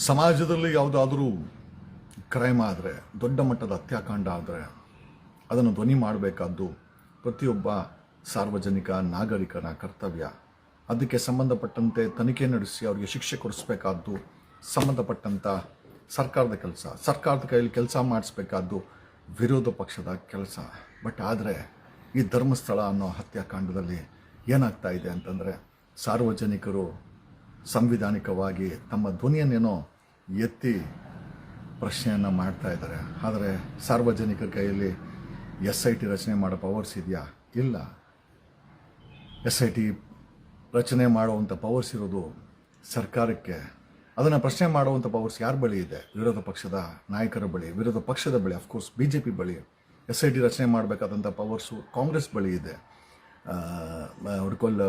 ಸಮಾಜದಲ್ಲಿ ಯಾವುದಾದ್ರೂ ಕ್ರೈಮ್ ಆದರೆ, ದೊಡ್ಡ ಮಟ್ಟದ ಹತ್ಯಾಕಾಂಡ ಆದರೆ, ಅದನ್ನು ಧ್ವನಿ ಮಾಡಬೇಕಾದ್ದು ಪ್ರತಿಯೊಬ್ಬ ಸಾರ್ವಜನಿಕ, ನಾಗರಿಕನ ಕರ್ತವ್ಯ. ಅದಕ್ಕೆ ಸಂಬಂಧಪಟ್ಟಂತೆ ತನಿಖೆ ನಡೆಸಿ ಅವರಿಗೆ ಶಿಕ್ಷೆ ಕೊಡಿಸ್ಬೇಕಾದ್ದು ಸಂಬಂಧಪಟ್ಟಂಥ ಸರ್ಕಾರದ ಕೆಲಸ. ಸರ್ಕಾರದ ಕೈಯಲ್ಲಿ ಕೆಲಸ ಮಾಡಿಸ್ಬೇಕಾದ್ದು ವಿರೋಧ ಪಕ್ಷದ ಕೆಲಸ. ಬಟ್ ಆದರೆ ಈ ಧರ್ಮಸ್ಥಳ ಅನ್ನೋ ಹತ್ಯಾಕಾಂಡದಲ್ಲಿ ಏನಾಗ್ತಾ ಇದೆ ಅಂತಂದರೆ ಸಾರ್ವಜನಿಕರು ಸಂವಿಧಾನಿಕವಾಗಿ ತಮ್ಮ ಧ್ವನಿಯನ್ನೇನೋ ಎತ್ತಿ ಪ್ರಶ್ನೆಯನ್ನು ಮಾಡ್ತಾ ಇದ್ದಾರೆ. ಆದರೆ ಸಾರ್ವಜನಿಕರ ಕೈಯಲ್ಲಿ ಎಸ್ ಐ ಟಿ ರಚನೆ ಮಾಡೋ ಪವರ್ಸ್ ಇದೆಯಾ? ಇಲ್ಲ. ಎಸ್ ಐ ಟಿ ರಚನೆ ಮಾಡುವಂಥ ಪವರ್ಸ್ ಇರೋದು ಸರ್ಕಾರಕ್ಕೆ. ಅದನ್ನು ಪ್ರಶ್ನೆ ಮಾಡುವಂಥ ಪವರ್ಸ್ ಯಾರ ಬಳಿ ಇದೆ? ವಿರೋಧ ಪಕ್ಷದ ನಾಯಕರ ಬಳಿ, ವಿರೋಧ ಪಕ್ಷದ ಬಳಿ of course B J P ಬಳಿ. ಎಸ್ ಐ ಟಿ ರಚನೆ ಮಾಡಬೇಕಾದಂಥ ಪವರ್ಸು ಕಾಂಗ್ರೆಸ್ ಬಳಿ ಇದೆ. ಹುಡ್ಕೊಲ್ಲ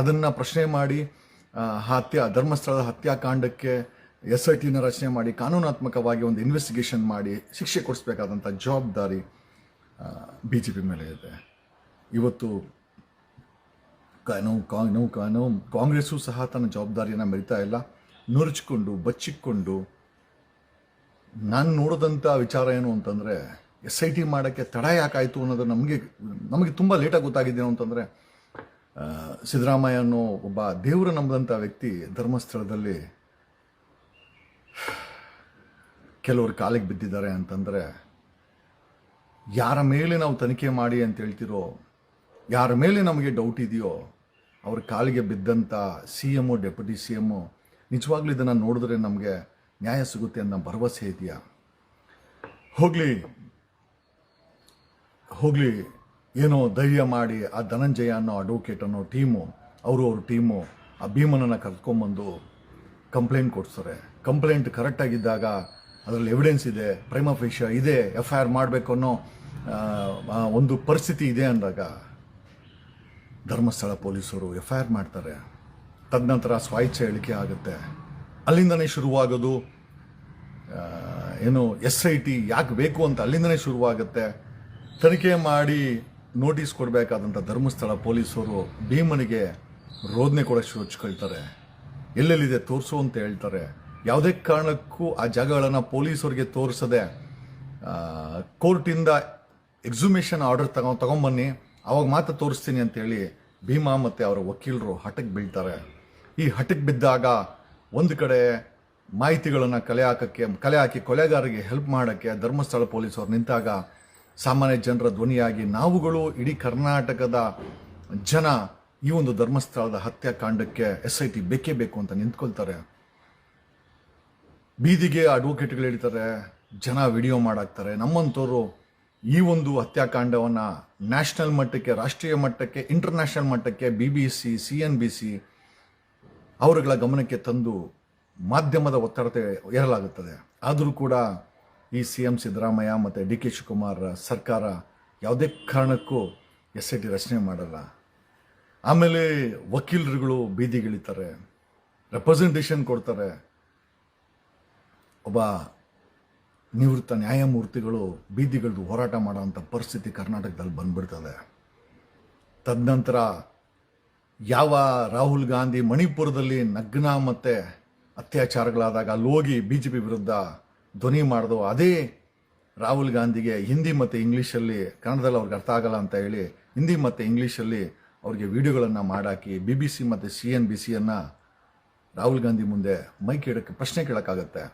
ಅದನ್ನು ಪ್ರಶ್ನೆ ಮಾಡಿ ಹತ್ಯಾ ಹತ್ಯೆ, ಧರ್ಮಸ್ಥಳದ ಹತ್ಯಾಕಾಂಡಕ್ಕೆ ಎಸ್ ಐ ಟಿನ ರಚನೆ ಮಾಡಿ, ಕಾನೂನಾತ್ಮಕವಾಗಿ ಒಂದು ಇನ್ವೆಸ್ಟಿಗೇಷನ್ ಮಾಡಿ ಶಿಕ್ಷೆ ಕೊಡಿಸ್ಬೇಕಾದಂಥ ಜವಾಬ್ದಾರಿ ಬಿ ಜೆ ಪಿ ಮೇಲೆ ಇದೆ. ಇವತ್ತು ಕಾನೂ ನಾವು ಕಾ- ನಾವು ಕಾ- ನಾವು ಕಾಂಗ್ರೆಸ್ಸು ಸಹ ತನ್ನ ಜವಾಬ್ದಾರಿಯನ್ನು ಮೆರಿತಾ ಇಲ್ಲ. ನುರುಚಿಕೊಂಡು, ಬಚ್ಚಿಕೊಂಡು, ನಾನು ನೋಡಿದಂಥ ವಿಚಾರ ಏನು ಅಂತಂದರೆ ಎಸ್ ಐ ಟಿ ಮಾಡೋಕ್ಕೆ ತಡ ಯಾಕಾಯಿತು ಅನ್ನೋದು ನಮಗೆ ನಮಗೆ ತುಂಬ ಲೇಟಾಗಿ ಗೊತ್ತಾಗಿದ್ದೇನು ಅಂತಂದರೆ ಸಿದ್ದರಾಮಯ್ಯ ಅನ್ನೋ ಒಬ್ಬ ದೇವರು ನಂಬದಂಥ ವ್ಯಕ್ತಿ ಧರ್ಮಸ್ಥಳದಲ್ಲಿ ಕೆಲವರು ಕಾಲಿಗೆ ಬಿದ್ದಿದ್ದಾರೆ ಅಂತಂದರೆ, ಯಾರ ಮೇಲೆ ನಾವು ತನಿಖೆ ಮಾಡಿ ಅಂತ ಹೇಳ್ತಿರೋ, ಯಾರ ಮೇಲೆ ನಮಗೆ ಡೌಟ್ ಇದೆಯೋ, ಅವ್ರ ಕಾಲಿಗೆ ಬಿದ್ದಂಥ C M deputy C M ನಿಜವಾಗ್ಲೂ ಇದನ್ನು ನೋಡಿದ್ರೆ ನಮಗೆ ನ್ಯಾಯ ಸಿಗುತ್ತೆ ಅನ್ನೋ ಭರವಸೆ ಇದೆಯಾ? ಹೋಗಲಿ ಹೋಗಲಿ, ಏನೋ ಧೈರ್ಯ ಮಾಡಿ ಆ ಧನಂಜಯ ಅನ್ನೋ ಅಡ್ವೊಕೇಟ್ ಅನ್ನೋ ಟೀಮು ಅವರು ಅವ್ರ ಟೀಮು ಆ ಭೀಮನನ್ನು ಕರ್ಕೊಂಬಂದು ಕಂಪ್ಲೇಂಟ್ ಕೊಡ್ತಾರೆ ಕಂಪ್ಲೇಂಟ್ ಕರೆಕ್ಟಾಗಿದ್ದಾಗ ಅದರಲ್ಲಿ ಎವಿಡೆನ್ಸ್ ಇದೆ ಪ್ರೈಮ ಫಿಶ ಇದೆ ಎಫ್ ಐ ಆರ್ ಮಾಡಬೇಕು ಅನ್ನೋ ಒಂದು ಪರಿಸ್ಥಿತಿ ಇದೆ ಅಂದಾಗ ಧರ್ಮಸ್ಥಳ ಪೊಲೀಸರು ಎಫ್ ಐ ಆರ್ ಮಾಡ್ತಾರೆ. ತದನಂತರ ಸ್ವಾಯಿಚ್ಛೆ ಹೇಳಿಕೆ ಆಗುತ್ತೆ. ಅಲ್ಲಿಂದನೇ ಶುರುವಾಗೋದು ಏನು ಎಸ್ ಐ ಟಿ ಯಾಕೆ ಬೇಕು ಅಂತ ಅಲ್ಲಿಂದನೇ ಶುರುವಾಗುತ್ತೆ. ತನಿಖೆ ಮಾಡಿ ನೋಟಿಸ್ ಕೊಡಬೇಕಾದಂಥ ಧರ್ಮಸ್ಥಳ ಪೊಲೀಸರು ಭೀಮನಿಗೆ ರೋದನೆ ಕೊಡೋ ಹಚ್ಕೊಳ್ತಾರೆ ಎಲ್ಲೆಲ್ಲಿದೆ ತೋರಿಸು ಅಂತ ಹೇಳ್ತಾರೆ. ಯಾವುದೇ ಕಾರಣಕ್ಕೂ ಆ ಜಾಗಗಳನ್ನು ಪೊಲೀಸರಿಗೆ ತೋರಿಸದೆ ಕೋರ್ಟಿಂದ ಎಕ್ಸುಮೇಷನ್ ಆರ್ಡರ್ ತಗೊ ತಗೊಂಬನ್ನಿ, ಅವಾಗ ಮಾತ್ರ ತೋರಿಸ್ತೀನಿ ಅಂತೇಳಿ ಭೀಮಾ ಮತ್ತು ಅವರ ವಕೀಲರು ಹಠಕ್ಕೆ ಬೀಳ್ತಾರೆ. ಈ ಹಠಕ್ಕೆ ಬಿದ್ದಾಗ ಒಂದು ಕಡೆ ಮಾಹಿತಿಗಳನ್ನು ಕಲೆ ಹಾಕೋಕ್ಕೆ, ಕಲೆ ಹಾಕಿ ಕೊಲೆಗಾರರಿಗೆ ಹೆಲ್ಪ್ ಮಾಡೋಕ್ಕೆ ಧರ್ಮಸ್ಥಳ ಪೊಲೀಸರು ನಿಂತಾಗ ಸಾಮಾನ್ಯ ಜನರ ಧ್ವನಿಯಾಗಿ ನಾವುಗಳು ಇಡೀ ಕರ್ನಾಟಕದ ಜನ ಈ ಒಂದು ಧರ್ಮಸ್ಥಳದ ಹತ್ಯಾಕಾಂಡಕ್ಕೆ ಎಸ್ ಐ ಟಿ ಬೇಕೇ ಬೇಕು ಅಂತ ನಿಂತ್ಕೊಳ್ತಾರೆ. ಬೀದಿಗೆ ಅಡ್ವೊಕೇಟ್ಗಳು ಹೇಳ್ತಾರೆ, ಜನ ವಿಡಿಯೋ ಮಾಡಾಕ್ತಾರೆ. ನಮ್ಮಂಥವ್ರು ಈ ಒಂದು ಹತ್ಯಾಕಾಂಡವನ್ನು ನ್ಯಾಷನಲ್ ಮಟ್ಟಕ್ಕೆ, ರಾಷ್ಟ್ರೀಯ ಮಟ್ಟಕ್ಕೆ ಇಂಟರ್ನ್ಯಾಷನಲ್ ಮಟ್ಟಕ್ಕೆ B B C C N B C ಅವರುಗಳ ಗಮನಕ್ಕೆ ತಂದು ಮಾಧ್ಯಮದ ಒತ್ತಡತೆ ಏರಲಾಗುತ್ತದೆ ಆದರೂ ಕೂಡ ಈ ಸಿ ಎಂ ಸಿದ್ದರಾಮಯ್ಯ ಮತ್ತು ಡಿ ಕೆ ಶಿವಕುಮಾರ್ ಸರ್ಕಾರ ಯಾವುದೇ ಕಾರಣಕ್ಕೂ ಎಸ್ ಐ ಟಿ ರಚನೆ ಮಾಡಲ್ಲ. ಆಮೇಲೆ ವಕೀಲರುಗಳು ಬೀದಿಗಿಳಿತಾರೆ ರೆಪ್ರೆಸೆಂಟೇಷನ್ ಕೊಡ್ತಾರೆ. ಒಬ್ಬ ನಿವೃತ್ತ ನ್ಯಾಯಮೂರ್ತಿಗಳು ಬೀದಿಗಳದ್ದು ಹೋರಾಟ ಮಾಡೋಂಥ ಪರಿಸ್ಥಿತಿ ಕರ್ನಾಟಕದಲ್ಲಿ ಬಂದ್ಬಿಡ್ತದೆ. ತದನಂತರ ಯಾವ ರಾಹುಲ್ ಗಾಂಧಿ ಮಣಿಪುರದಲ್ಲಿ ನಗ್ನ ಮತ್ತು ಅತ್ಯಾಚಾರಗಳಾದಾಗ ಅಲ್ಲಿ ಹೋಗಿ ಬಿ ಜೆ ಪಿ ವಿರುದ್ಧ ಧ್ವನಿ ಮಾಡಿದೋ ಅದೇ ರಾಹುಲ್ ಗಾಂಧಿಗೆ ಹಿಂದಿ ಮತ್ತು ಇಂಗ್ಲೀಷಲ್ಲಿ ಕನ್ನಡದಲ್ಲಿ ಅವ್ರಿಗೆ ಅರ್ಥ ಆಗಲ್ಲ ಅಂತ ಹೇಳಿ ಹಿಂದಿ ಮತ್ತು ಇಂಗ್ಲೀಷಲ್ಲಿ ಅವ್ರಿಗೆ ವಿಡಿಯೋಗಳನ್ನು ಮಾಡಾಕಿ ಬಿ ಬಿ ಸಿ ಮತ್ತು ಸಿ ಎನ್ ಬಿ ಸಿಯನ್ನು ರಾಹುಲ್ ಗಾಂಧಿ ಮುಂದೆ ಮೈಕ್ ಕೇಳೋಕ್ಕೆ ಪ್ರಶ್ನೆ ಕೇಳೋಕ್ಕಾಗತ್ತೆ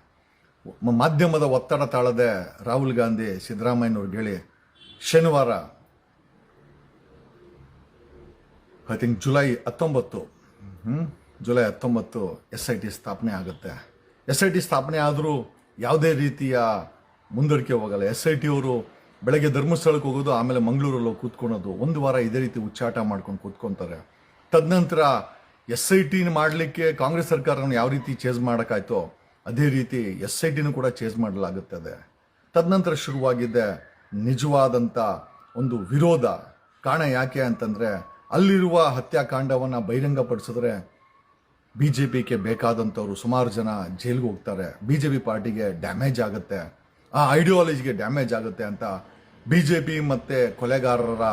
ಮಾಧ್ಯಮದ ಒತ್ತಡ ತಾಳದೆ ರಾಹುಲ್ ಗಾಂಧಿ ಸಿದ್ದರಾಮಯ್ಯನವ್ರಿಗೆ ಹೇಳಿ, ಶನಿವಾರ ಐ ಥಿಂಕ್ ಜುಲೈ ಹತ್ತೊಂಬತ್ತು? ಜುಲೈ ಹತ್ತೊಂಬತ್ತು ಎಸ್ ಐ ಟಿ ಸ್ಥಾಪನೆ ಆಗುತ್ತೆ ಎಸ್ ಐ ಟಿ ಸ್ಥಾಪನೆ ಆದರೂ ಯಾವುದೇ ರೀತಿಯ ಮುಂದಡಿಕೆ ಹೋಗಲ್ಲ ಎಸ್ ಐ ಟಿ ಅವರು ಬೆಳಗ್ಗೆ ಧರ್ಮಸ್ಥಳಕ್ಕೆ ಹೋಗೋದು, ಆಮೇಲೆ ಮಂಗಳೂರಲ್ಲಿ ಕೂತ್ಕೊಳೋದು, ಒಂದು ವಾರ ಇದೇ ರೀತಿ ಉಚ್ಚಾಟ ಮಾಡ್ಕೊಂಡು ಕೂತ್ಕೊಂತಾರೆ. ತದನಂತರ ಎಸ್ ಐ ಟಿನ ಮಾಡಲಿಕ್ಕೆ ಕಾಂಗ್ರೆಸ್ ಸರ್ಕಾರವನ್ನು ಯಾವ ರೀತಿ ಚೇಂಜ್ ಮಾಡೋಕ್ಕಾಯ್ತೋ, ಅದೇ ರೀತಿ ಎಸ್ ಐ ಟಿನೂ ಕೂಡ ಚೇಸ್ ಮಾಡಲಾಗುತ್ತದೆ ತದನಂತರ ಶುರುವಾಗಿದ್ದೆ ನಿಜವಾದಂಥ ಒಂದು ವಿರೋಧ. ಕಾರಣ ಯಾಕೆ ಅಂತಂದರೆ, ಅಲ್ಲಿರುವ ಹತ್ಯಾಕಾಂಡವನ್ನು ಬಹಿರಂಗಪಡಿಸಿದ್ರೆ ಬಿ ಜೆ ಪಿಗೆ ಬೇಕಾದಂಥವ್ರು ಸುಮಾರು ಜನ ಜೈಲಿಗೆ ಹೋಗ್ತಾರೆ. ಬಿ ಜೆ ಪಿ ಪಾರ್ಟಿಗೆ ಡ್ಯಾಮೇಜ್ ಆಗುತ್ತೆ. ಆ ಐಡಿಯಾಲಜಿಗೆ ಡ್ಯಾಮೇಜ್ ಆಗುತ್ತೆ ಅಂತ ಬಿ ಜೆ ಪಿ ಮತ್ತು ಕೊಲೆಗಾರರ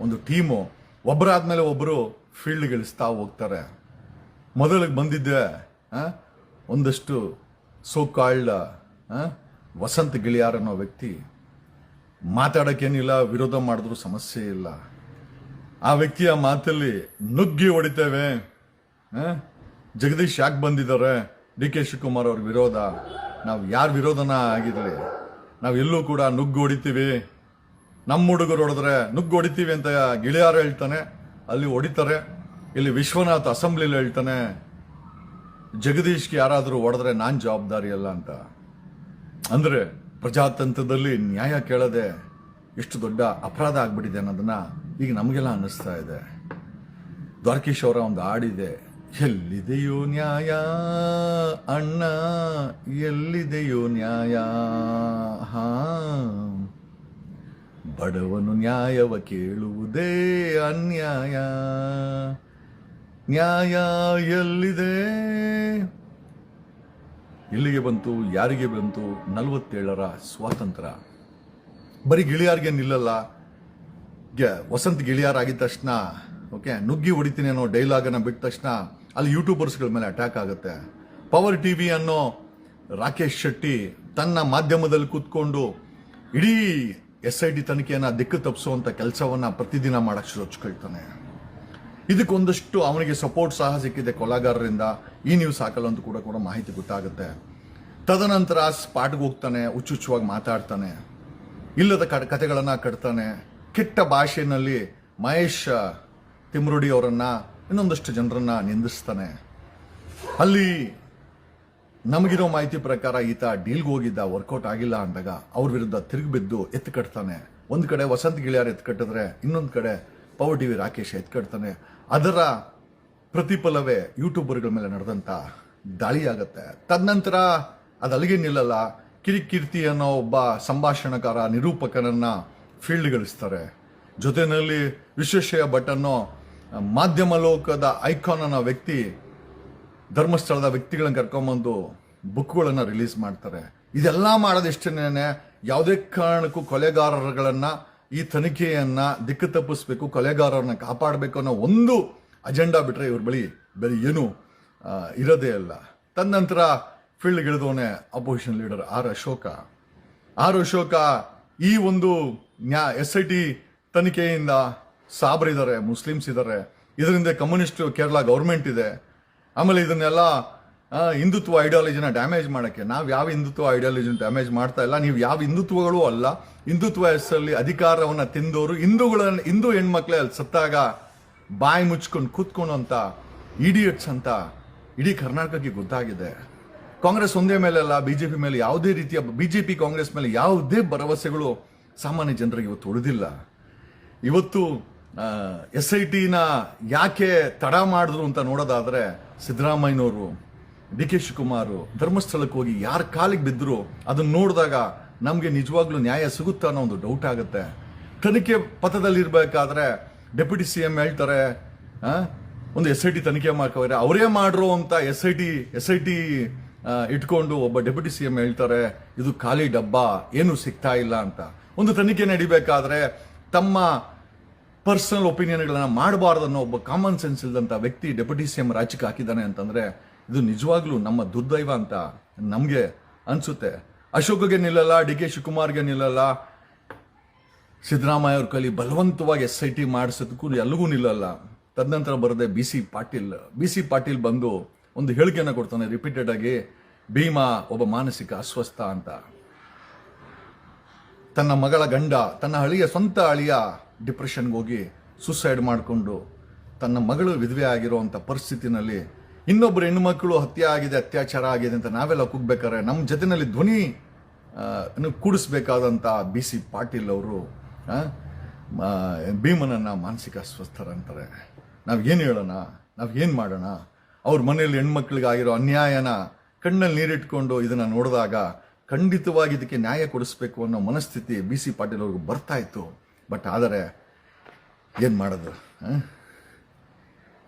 ಒಂದು ಟೀಮು ಒಬ್ಬರಾದ್ಮೇಲೆ ಒಬ್ಬರು ಫೀಲ್ಡ್ಗಿಳಿಸ್ತಾ ಹೋಗ್ತಾರೆ. ಮೊದಲಿಗೆ ಬಂದಿದ್ದೆ ಒಂದಷ್ಟು ಸೋ ವಸಂತ ಗಿಳಿಯಾರ್ ಅನ್ನೋ ವ್ಯಕ್ತಿ. ಮಾತಾಡೋಕ್ಕೇನಿಲ್ಲ ವಿರೋಧ ಮಾಡಿದ್ರು ಸಮಸ್ಯೆ ಇಲ್ಲ. ಆ ವ್ಯಕ್ತಿಯ ಮಾತಲ್ಲಿ ನುಗ್ಗಿ ಹೊಡಿತೇವೆ? ಜಗದೀಶ್ ಯಾಕೆ ಬಂದಿದ್ದಾರೆ? ಡಿ ಕೆ ಶಿವಕುಮಾರ್ ಅವ್ರ ವಿರೋಧ. ನಾವು ಯಾರ ವಿರೋಧನ ಆಗಿರಲಿ ನಾವು ಎಲ್ಲೂ ಕೂಡ ನುಗ್ಗು ಹೊಡಿತೀವಿ. ನಮ್ಮ ಹುಡುಗರು ಹೊಡೆದ್ರೆ ನುಗ್ಗು ಹೊಡಿತೀವಿ ಅಂತ ಗಿಳಿಯಾರು ಹೇಳ್ತಾನೆ. ಅಲ್ಲಿ ಹೊಡಿತಾರೆ. ಇಲ್ಲಿ ವಿಶ್ವನಾಥ್ ಅಸೆಂಬ್ಲಿಲಿ ಹೇಳ್ತಾನೆ, ಜಗದೀಶ್ಗೆ ಯಾರಾದರೂ ಹೊಡೆದ್ರೆ ನಾನು ಜವಾಬ್ದಾರಿ ಅಲ್ಲ ಅಂತ. ಅಂದರೆ ಪ್ರಜಾತಂತ್ರದಲ್ಲಿ ನ್ಯಾಯ ಕೇಳದೆ ಎಷ್ಟು ದೊಡ್ಡ ಅಪರಾಧ ಆಗ್ಬಿಟ್ಟಿದೆ ಅನ್ನೋದನ್ನ ಈಗ ನಮಗೆಲ್ಲ ಅನ್ನಿಸ್ತಾ ಇದೆ. ದ್ವಾರಕೀಶ್ ಅವರ ಒಂದು ಹಾಡಿದೆ, ಎಲ್ಲಿದೆಯೋ ನ್ಯಾಯ ಅಣ್ಣ, ಎಲ್ಲಿದೆಯೋ ನ್ಯಾಯ? ಹಾ. ಬಡವನು ನ್ಯಾಯವ ಕೇಳುವುದೇ ಅನ್ಯಾಯ. ನ್ಯಾಯ ಎಲ್ಲಿದೆ? ಇಲ್ಲಿಗೆ ಬಂತು, ಯಾರಿಗೆ ಬಂತು? ನಲವತ್ತೇಳರ ಸ್ವಾತಂತ್ರ್ಯ. ಬರೀ ಗಿಳಿಯಾರ್ಗೆ ನಿಲ್ಲಲ್ಲ. ವಸಂತ್ ಗಿಳಿಯಾರ್ ಆಗಿದ ತಕ್ಷಣ, ಓಕೆ, ನುಗ್ಗಿ ಹೊಡಿತೀನಿ ಅನ್ನೋ ಡೈಲಾಗನ್ನು ಬಿಟ್ಟ ತಕ್ಷಣ ಅಲ್ಲಿ ಯೂಟ್ಯೂಬರ್ಸ್ಗಳ ಮೇಲೆ ಅಟ್ಯಾಕ್ ಆಗುತ್ತೆ. ಪವರ್ ಟಿ ವಿ ಅನ್ನೋ ರಾಕೇಶ್ ಶೆಟ್ಟಿ ತನ್ನ ಮಾಧ್ಯಮದಲ್ಲಿ ಕೂತ್ಕೊಂಡು ಇಡೀ ಎಸ್ ಐ ಡಿ ತನಿಖೆಯನ್ನು ದಿಕ್ಕು ತಪ್ಪಿಸುವಂತ ಕೆಲಸವನ್ನ ಪ್ರತಿದಿನ ಮಾಡಕ್ ಹಚ್ಕೊಳ್ತಾನೆ ಇದಕ್ಕೊಂದಷ್ಟು ಅವನಿಗೆ ಸಪೋರ್ಟ್ ಸಹ ಸಿಕ್ಕಿದೆ ಕೊಲಾಗಾರರಿಂದ. ಈ ನ್ಯೂಸ್ ಹಾಕಲ್ಲ ಅಂತ ಕೂಡ ಕೂಡ ಮಾಹಿತಿ ಗೊತ್ತಾಗುತ್ತೆ. ತದನಂತರ ಸ್ಪಾಟ್ಗೆ ಹೋಗ್ತಾನೆ ಹುಚ್ಚುಚ್ಚುವಾಗಿ ಮಾತಾಡ್ತಾನೆ. ಇಲ್ಲದ ಕ ಕಥೆಗಳನ್ನ ಕಟ್ತಾನೆ. ಕೆಟ್ಟ ಭಾಷೆಯಲ್ಲಿ ಮಹೇಶ್, ತಿಮ್ರುಡಿ ಅವರನ್ನು ಇನ್ನೊಂದಷ್ಟು ಜನರನ್ನು ನಿಂದಿಸ್ತಾನೆ. ಅಲ್ಲಿ ನಮಗಿರೋ ಮಾಹಿತಿ ಪ್ರಕಾರ ಈತ ಡೀಲ್ಗೆ ಹೋಗಿದ್ದ ವರ್ಕೌಟ್ ಆಗಿಲ್ಲ ಅಂದಾಗ ಅವ್ರ ವಿರುದ್ಧ ತಿರುಗಿ ಬಿದ್ದು ಎತ್ತು ಕಟ್ತಾನೆ. ಒಂದು ಕಡೆ ವಸಂತ್ ಗಿಳಿಯಾರ್ ಎತ್ತು ಕಟ್ಟಿದ್ರೆ ಇನ್ನೊಂದು ಕಡೆ ಪವರ್ ಟಿ ವಿ ರಾಕೇಶ್ ಎತ್ತು ಕಟ್ತಾನೆ. ಅದರ ಪ್ರತಿಫಲವೇ ಯೂಟ್ಯೂಬರ್ಗಳ ಮೇಲೆ ನಡೆದಂತ ದಾಳಿಯಾಗತ್ತೆ. ತದನಂತರ ಅದು ಅಲ್ಲಿಗೆ ನಿಲ್ಲಲ್ಲ. ಕಿರಿಕೀರ್ತಿ ಅನ್ನೋ ಒಬ್ಬ ಸಂಭಾಷಣಕಾರ ನಿರೂಪಕನನ್ನ ಫೀಲ್ಡ್ಗಳಿಸ್ತಾರೆ. ಜೊತೆಯಲ್ಲಿ ವಿಶ್ವೇಶ್ವರ ಭಟ್ ಅನ್ನೋ ಮಾಧ್ಯಮ ಲೋಕದ ಐಕಾನ್ ಅನ್ನೋ ವ್ಯಕ್ತಿ ಧರ್ಮಸ್ಥಳದ ವ್ಯಕ್ತಿಗಳನ್ನ ಕರ್ಕೊಂಬಂದು ಬುಕ್ಗಳನ್ನು ರಿಲೀಸ್ ಮಾಡ್ತಾರೆ. ಇದೆಲ್ಲ ಮಾಡೋದಿಷ್ಟೇನೆ ಯಾವುದೇ ಕಾರಣಕ್ಕೂ ಕೊಲೆಗಾರರುಗಳನ್ನು, ಈ ತನಿಖೆಯನ್ನು ದಿಕ್ಕು ತಪ್ಪಿಸ್ಬೇಕು, ಕೊಲೆಗಾರರನ್ನ ಕಾಪಾಡಬೇಕು ಅನ್ನೋ ಒಂದು ಅಜೆಂಡಾ ಬಿಟ್ಟರೆ ಇವ್ರ ಬಳಿ ಬೇರೆ ಏನು ಇರೋದೇ ಇಲ್ಲ. Field ಇಳಿದವನೇ opposition leader R Ashoka. R Ashoka ಈ ಒಂದು ನ್ಯಾ, ಎಸ್ ಐ ಟಿ ತನಿಖೆಯಿಂದ ಸಾಬ್ರಿದ್ದಾರೆ ಮುಸ್ಲಿಮ್ಸ್ ಇದ್ದಾರೆ ಇದರಿಂದ ಕಮ್ಯುನಿಸ್ಟ್ ಕೇರಳ ಗೌರ್ಮೆಂಟ್ ಇದೆ. ಆಮೇಲೆ ಇದನ್ನೆಲ್ಲ ಹಿಂದುತ್ವ ಐಡಿಯಾಲಜಿನ ಡ್ಯಾಮೇಜ್ ಮಾಡೋಕ್ಕೆ. ನಾವು ಯಾವ ಹಿಂದುತ್ವ ಐಡಿಯಾಲಜಿನ ಡ್ಯಾಮೇಜ್ ಮಾಡ್ತಾ ಇಲ್ಲ. ನೀವು ಯಾವ ಹಿಂದುತ್ವಗಳು ಅಲ್ಲ. ಹಿಂದುತ್ವ ಹೆಸರಲ್ಲಿ ಅಧಿಕಾರವನ್ನು ತಿಂದವರು ಹಿಂದೂಗಳನ್ನ, ಹಿಂದೂ ಹೆಣ್ಮಕ್ಳೇ ಅಲ್ಲಿ ಸತ್ತಾಗ ಬಾಯಿ ಮುಚ್ಕೊಂಡು ಕೂತ್ಕೊಂಡು ಅಂತ ಇಡಿಯಟ್ಸ್ ಅಂತ ಇಡೀ ಕರ್ನಾಟಕಕ್ಕೆ ಗೊತ್ತಾಗಿದೆ. ಕಾಂಗ್ರೆಸ್ ಒಂದೇ ಮೇಲೆ ಅಲ್ಲ ಪಿ ಮೇಲೆ ಯಾವುದೇ ರೀತಿಯ ಬಿ ಜೆ ಪಿ ಕಾಂಗ್ರೆಸ್ ಮೇಲೆ ಯಾವುದೇ ಭರವಸೆಗಳು ಸಾಮಾನ್ಯ ಜನರಿಗೆ ಇವತ್ತು ಉಳಿದಿಲ್ಲ. ಇವತ್ತು ಎಸ್ ಐ ಟಿನ ಯಾಕೆ ತಡ ಮಾಡಿದ್ರು ಅಂತ ನೋಡೋದಾದ್ರೆ ಸಿದ್ದರಾಮಯ್ಯನವರು, ಡಿ ಕೆ ಶಿವಕುಮಾರ್ ಧರ್ಮಸ್ಥಳಕ್ಕೆ ಹೋಗಿ ಯಾರ ಕಾಲಿಗೆ ಬಿದ್ದರು ಅದನ್ನ ನೋಡಿದಾಗ ನಮಗೆ ನಿಜವಾಗ್ಲೂ ನ್ಯಾಯ ಸಿಗುತ್ತಾ ಅನ್ನೋ ಒಂದು ಡೌಟ್ ಆಗುತ್ತೆ. ತನಿಖೆ ಪಥದಲ್ಲಿರಬೇಕಾದ್ರೆ ಡೆಪ್ಯೂಟಿ ಸಿ ಎಂ ಹೇಳ್ತಾರೆ ಒಂದು ಎಸ್ ಐ ಟಿ ತನಿಖೆ ಮಾಡ್ಕೋರೆ ಅವರೇ ಮಾಡ್ರು ಅಂತ S I T, S I T ಇಟ್ಕೊಂಡು ಒಬ್ಬ ಡೆಪ್ಯೂಟಿ ಸಿ ಎಂ ಹೇಳ್ತಾರೆ, ಇದು ಖಾಲಿ ಡಬ್ಬ, ಏನು ಸಿಗ್ತಾ ಇಲ್ಲ ಅಂತ. ಒಂದು ತನಿಖೆ ನಡಿಬೇಕಾದ್ರೆ ತಮ್ಮ ಪರ್ಸನಲ್ ಒಪಿನಿಯನ್ಗಳನ್ನ ಮಾಡಬಾರ್ದು ಅನ್ನೋ ಒಬ್ಬ ಕಾಮನ್ ಸೆನ್ಸ್ ಇಲ್ಲದಂತ ವ್ಯಕ್ತಿ ಡೆಪ್ಯೂಟಿ ಸಿ ಎಂ ರಾಜ್ಯಕ್ಕೆ ಹಾಕಿದ್ದಾನೆ ಅಂತಂದ್ರೆ ಇದು ನಿಜವಾಗ್ಲೂ ನಮ್ಮ ದುರ್ದೈವ ಅಂತ ನಮಗೆ ಅನ್ಸುತ್ತೆ. ಅಶೋಕ್ಗೆ ನಿಲ್ಲಲ್ಲ, ಡಿ ಕೆ ಶಿವಕುಮಾರ್ಗೆ ನಿಲ್ಲಲ್ಲ, ಸಿದ್ದರಾಮಯ್ಯ ಅವ್ರ ಕಲಿ ಬಲವಂತವಾಗಿ ಎಸ್ ಐ ಟಿ ಮಾಡಿಸೋದಕ್ಕೂ ಎಲ್ಲಿಗೂ ನಿಲ್ಲಲ್ಲ. ತದನಂತರ ಬರದೆ B C Patil. B C Patil ಬಂದು ಒಂದು ಹೇಳಿಕೆಯನ್ನು ಕೊಡ್ತಾನೆ ರಿಪೀಟೆಡ್ ಆಗಿ, ಭೀಮಾ ಒಬ್ಬ ಮಾನಸಿಕ ಅಸ್ವಸ್ಥ ಅಂತ. ತನ್ನ ಮಗಳ ಗಂಡ, ತನ್ನ ಅಳಿಯ ಸ್ವಂತ ಅಳಿಯ ಡಿಪ್ರೆಷನ್ಗೆ ಹೋಗಿ ಸುಸೈಡ್ ಮಾಡಿಕೊಂಡು ತನ್ನ ಮಗಳು ವಿಧವೆ ಆಗಿರುವಂಥ ಪರಿಸ್ಥಿತಿನಲ್ಲಿ ಇನ್ನೊಬ್ಬರು ಹೆಣ್ಣುಮಕ್ಕಳು ಹತ್ಯೆ ಆಗಿದೆ, ಅತ್ಯಾಚಾರ ಆಗಿದೆ ಅಂತ ನಾವೆಲ್ಲ ಕುಗ್ಬೇಕಾದ್ರೆ ನಮ್ಮ ಜೊತೆಯಲ್ಲಿ ಧ್ವನಿ ಕೂಡಿಸ್ಬೇಕಾದಂಥ ಬಿ ಸಿ ಪಾಟೀಲ್ ಅವರು ಭೀಮನನ್ನು ಮಾನಸಿಕ ಅಸ್ವಸ್ಥರಂತಾರೆ ನಾವು ಏನು ಹೇಳೋಣ? ನಾವು ಏನು ಮಾಡೋಣ? ಅವ್ರ ಮನೆಯಲ್ಲಿ ಹೆಣ್ಮಕ್ಳಿಗಾಗಿರೋ ಅನ್ಯಾಯನ ಕಣ್ಣಲ್ಲಿ ನೀರಿಟ್ಕೊಂಡು ಇದನ್ನು ನೋಡಿದಾಗ ಖಂಡಿತವಾಗಿ ಇದಕ್ಕೆ ನ್ಯಾಯ ಕೊಡಿಸ್ಬೇಕು ಅನ್ನೋ ಮನಸ್ಥಿತಿ ಬಿ ಸಿ ಪಾಟೀಲ್ ಅವ್ರಿಗೆ ಬರ್ತಾ ಇತ್ತು. ಬಟ್ ಆದರೆ ಏನು ಮಾಡೋದು?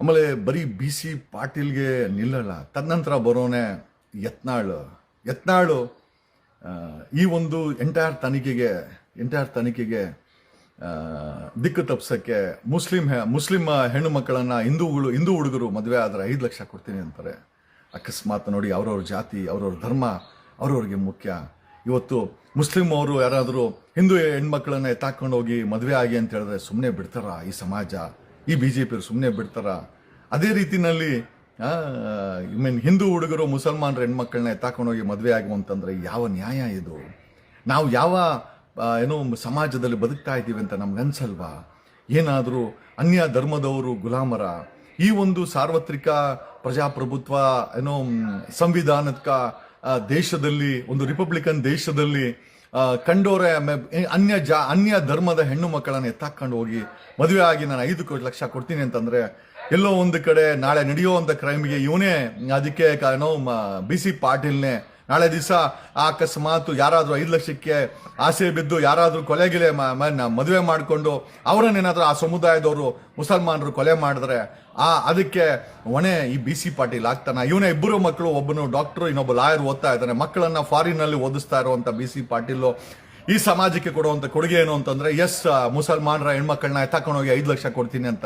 ಆಮೇಲೆ ಬರೀ ಬಿ ಸಿ ಪಾಟೀಲ್ಗೆ ನಿಲ್ಲಲ್ಲ ತದನಂತರ ಬರೋನೆ ಯತ್ನಾಳು. ಯತ್ನಾಳು ಈ ಒಂದು ಎಂಟೈರ್ ತನಿಖೆಗೆ ಎಂಟೈರ್ ತನಿಖೆಗೆ ದಿಕ್ಕು ತಪ್ಸೋಕ್ಕೆ ಮುಸ್ಲಿಂ ಮುಸ್ಲಿಂ ಹೆಣ್ಣು ಮಕ್ಕಳನ್ನು ಹಿಂದೂಗಳು ಹಿಂದೂ ಹುಡುಗರು ಮದುವೆ ಆದರೆ ಐದು ಲಕ್ಷ ಕೊಡ್ತೀನಿ ಅಂತಾರೆ. ಅಕಸ್ಮಾತ್ ನೋಡಿ ಅವ್ರವ್ರ ಜಾತಿ, ಅವ್ರವ್ರ ಧರ್ಮ, ಅವ್ರವ್ರಿಗೆ ಮುಖ್ಯ. ಇವತ್ತು ಮುಸ್ಲಿಂ ಅವರು ಯಾರಾದರೂ ಹಿಂದೂ ಹೆಣ್ಮಕ್ಳನ್ನ ಎತ್ತಾಕೊಂಡು ಹೋಗಿ ಮದುವೆ ಆಗಿ ಅಂತ ಹೇಳಿದ್ರೆ ಸುಮ್ಮನೆ ಬಿಡ್ತಾರ ಈ ಸಮಾಜ? ಈ ಬಿ ಜೆ ಪಿಯವರು ಸುಮ್ಮನೆ ಬಿಡ್ತಾರ? ಅದೇ ರೀತಿನಲ್ಲಿ ಐ ಮೀನ್ ಹಿಂದೂ ಹುಡುಗರು ಮುಸಲ್ಮಾನರ ಹೆಣ್ಮಕ್ಳನ್ನ ಎತ್ತಾಕೊಂಡು ಹೋಗಿ ಮದುವೆ ಆಗುವಂತಂದ್ರೆ ಯಾವ ನ್ಯಾಯ ಇದು? ನಾವು ಯಾವ ಏನೋ ಸಮಾಜದಲ್ಲಿ ಬದುಕ್ತಾ ಇದ್ದೀವಿ ಅಂತ ನಮ್ಗೆ ಅನ್ಸಲ್ವಾ? ಏನಾದರೂ ಅನ್ಯ ಧರ್ಮದವರು ಗುಲಾಮರ, ಈ ಒಂದು ಸಾರ್ವತ್ರಿಕ ಪ್ರಜಾಪ್ರಭುತ್ವ, ಏನೋ ಸಂವಿಧಾನಕ್ಕ ದೇಶದಲ್ಲಿ, ಒಂದು ರಿಪಬ್ಲಿಕನ್ ದೇಶದಲ್ಲಿ ಕಂಡೋರೆ ಅನ್ಯ ಜಾ, ಅನ್ಯ ಧರ್ಮದ ಹೆಣ್ಣು ಮಕ್ಕಳನ್ನ ಎತ್ತಾಕೊಂಡು ಹೋಗಿ ಮದುವೆ ಆಗಿ ನಾನು ಐದು ಕೋಟಿ ಲಕ್ಷ ಕೊಡ್ತೀನಿ ಅಂತಂದ್ರೆ, ಎಲ್ಲೋ ಒಂದು ಕಡೆ ನಾಳೆ ನಡೆಯುವಂಥ ಕ್ರೈಮ್ಗೆ ಇವನೇ, ಅದಕ್ಕೆ ಏನೋ ಬಿ ಸಿ ಪಾಟೀಲ್ನೇ ನಾಳೆ ದಿವಸ ಆ ಅಕಸ್ಮಾತು ಯಾರಾದರೂ ಐದು ಲಕ್ಷಕ್ಕೆ ಆಸೆ ಬಿದ್ದು ಯಾರಾದರೂ ಕೊಲೆಗಿಲೆ ಮದುವೆ ಮಾಡಿಕೊಂಡು ಅವರನ್ನೇನಾದರೂ ಆ ಸಮುದಾಯದವರು ಮುಸಲ್ಮಾನರು ಕೊಲೆ ಮಾಡಿದ್ರೆ, ಆ, ಅದಕ್ಕೆ ಹೊಣೆ ಈ ಬಿ ಸಿ ಪಾಟೀಲ್ ಆಗ್ತಾನೆ. ಇವನ ಇಬ್ಬರು ಮಕ್ಕಳು, ಒಬ್ಬನು ಡಾಕ್ಟ್ರು ಇನ್ನೊಬ್ಬ ಲಾಯರ್ ಓದ್ತಾ ಇದ್ದಾನೆ. ಮಕ್ಕಳನ್ನು ಫಾರಿನ್ನಲ್ಲಿ ಓದಿಸ್ತಾ ಇರುವಂಥ ಬಿ ಸಿ ಪಾಟೀಲು ಈ ಸಮಾಜಕ್ಕೆ ಕೊಡುವಂಥ ಕೊಡುಗೆ ಏನು ಅಂತಂದರೆ, ಎಸ್ ಮುಸಲ್ಮಾನರ ಹೆಣ್ಮಕ್ಳನ್ನ ಎತ್ತಾಕೊಂಡೋಗಿ ಐದು ಲಕ್ಷ ಕೊಡ್ತೀನಿ ಅಂತ.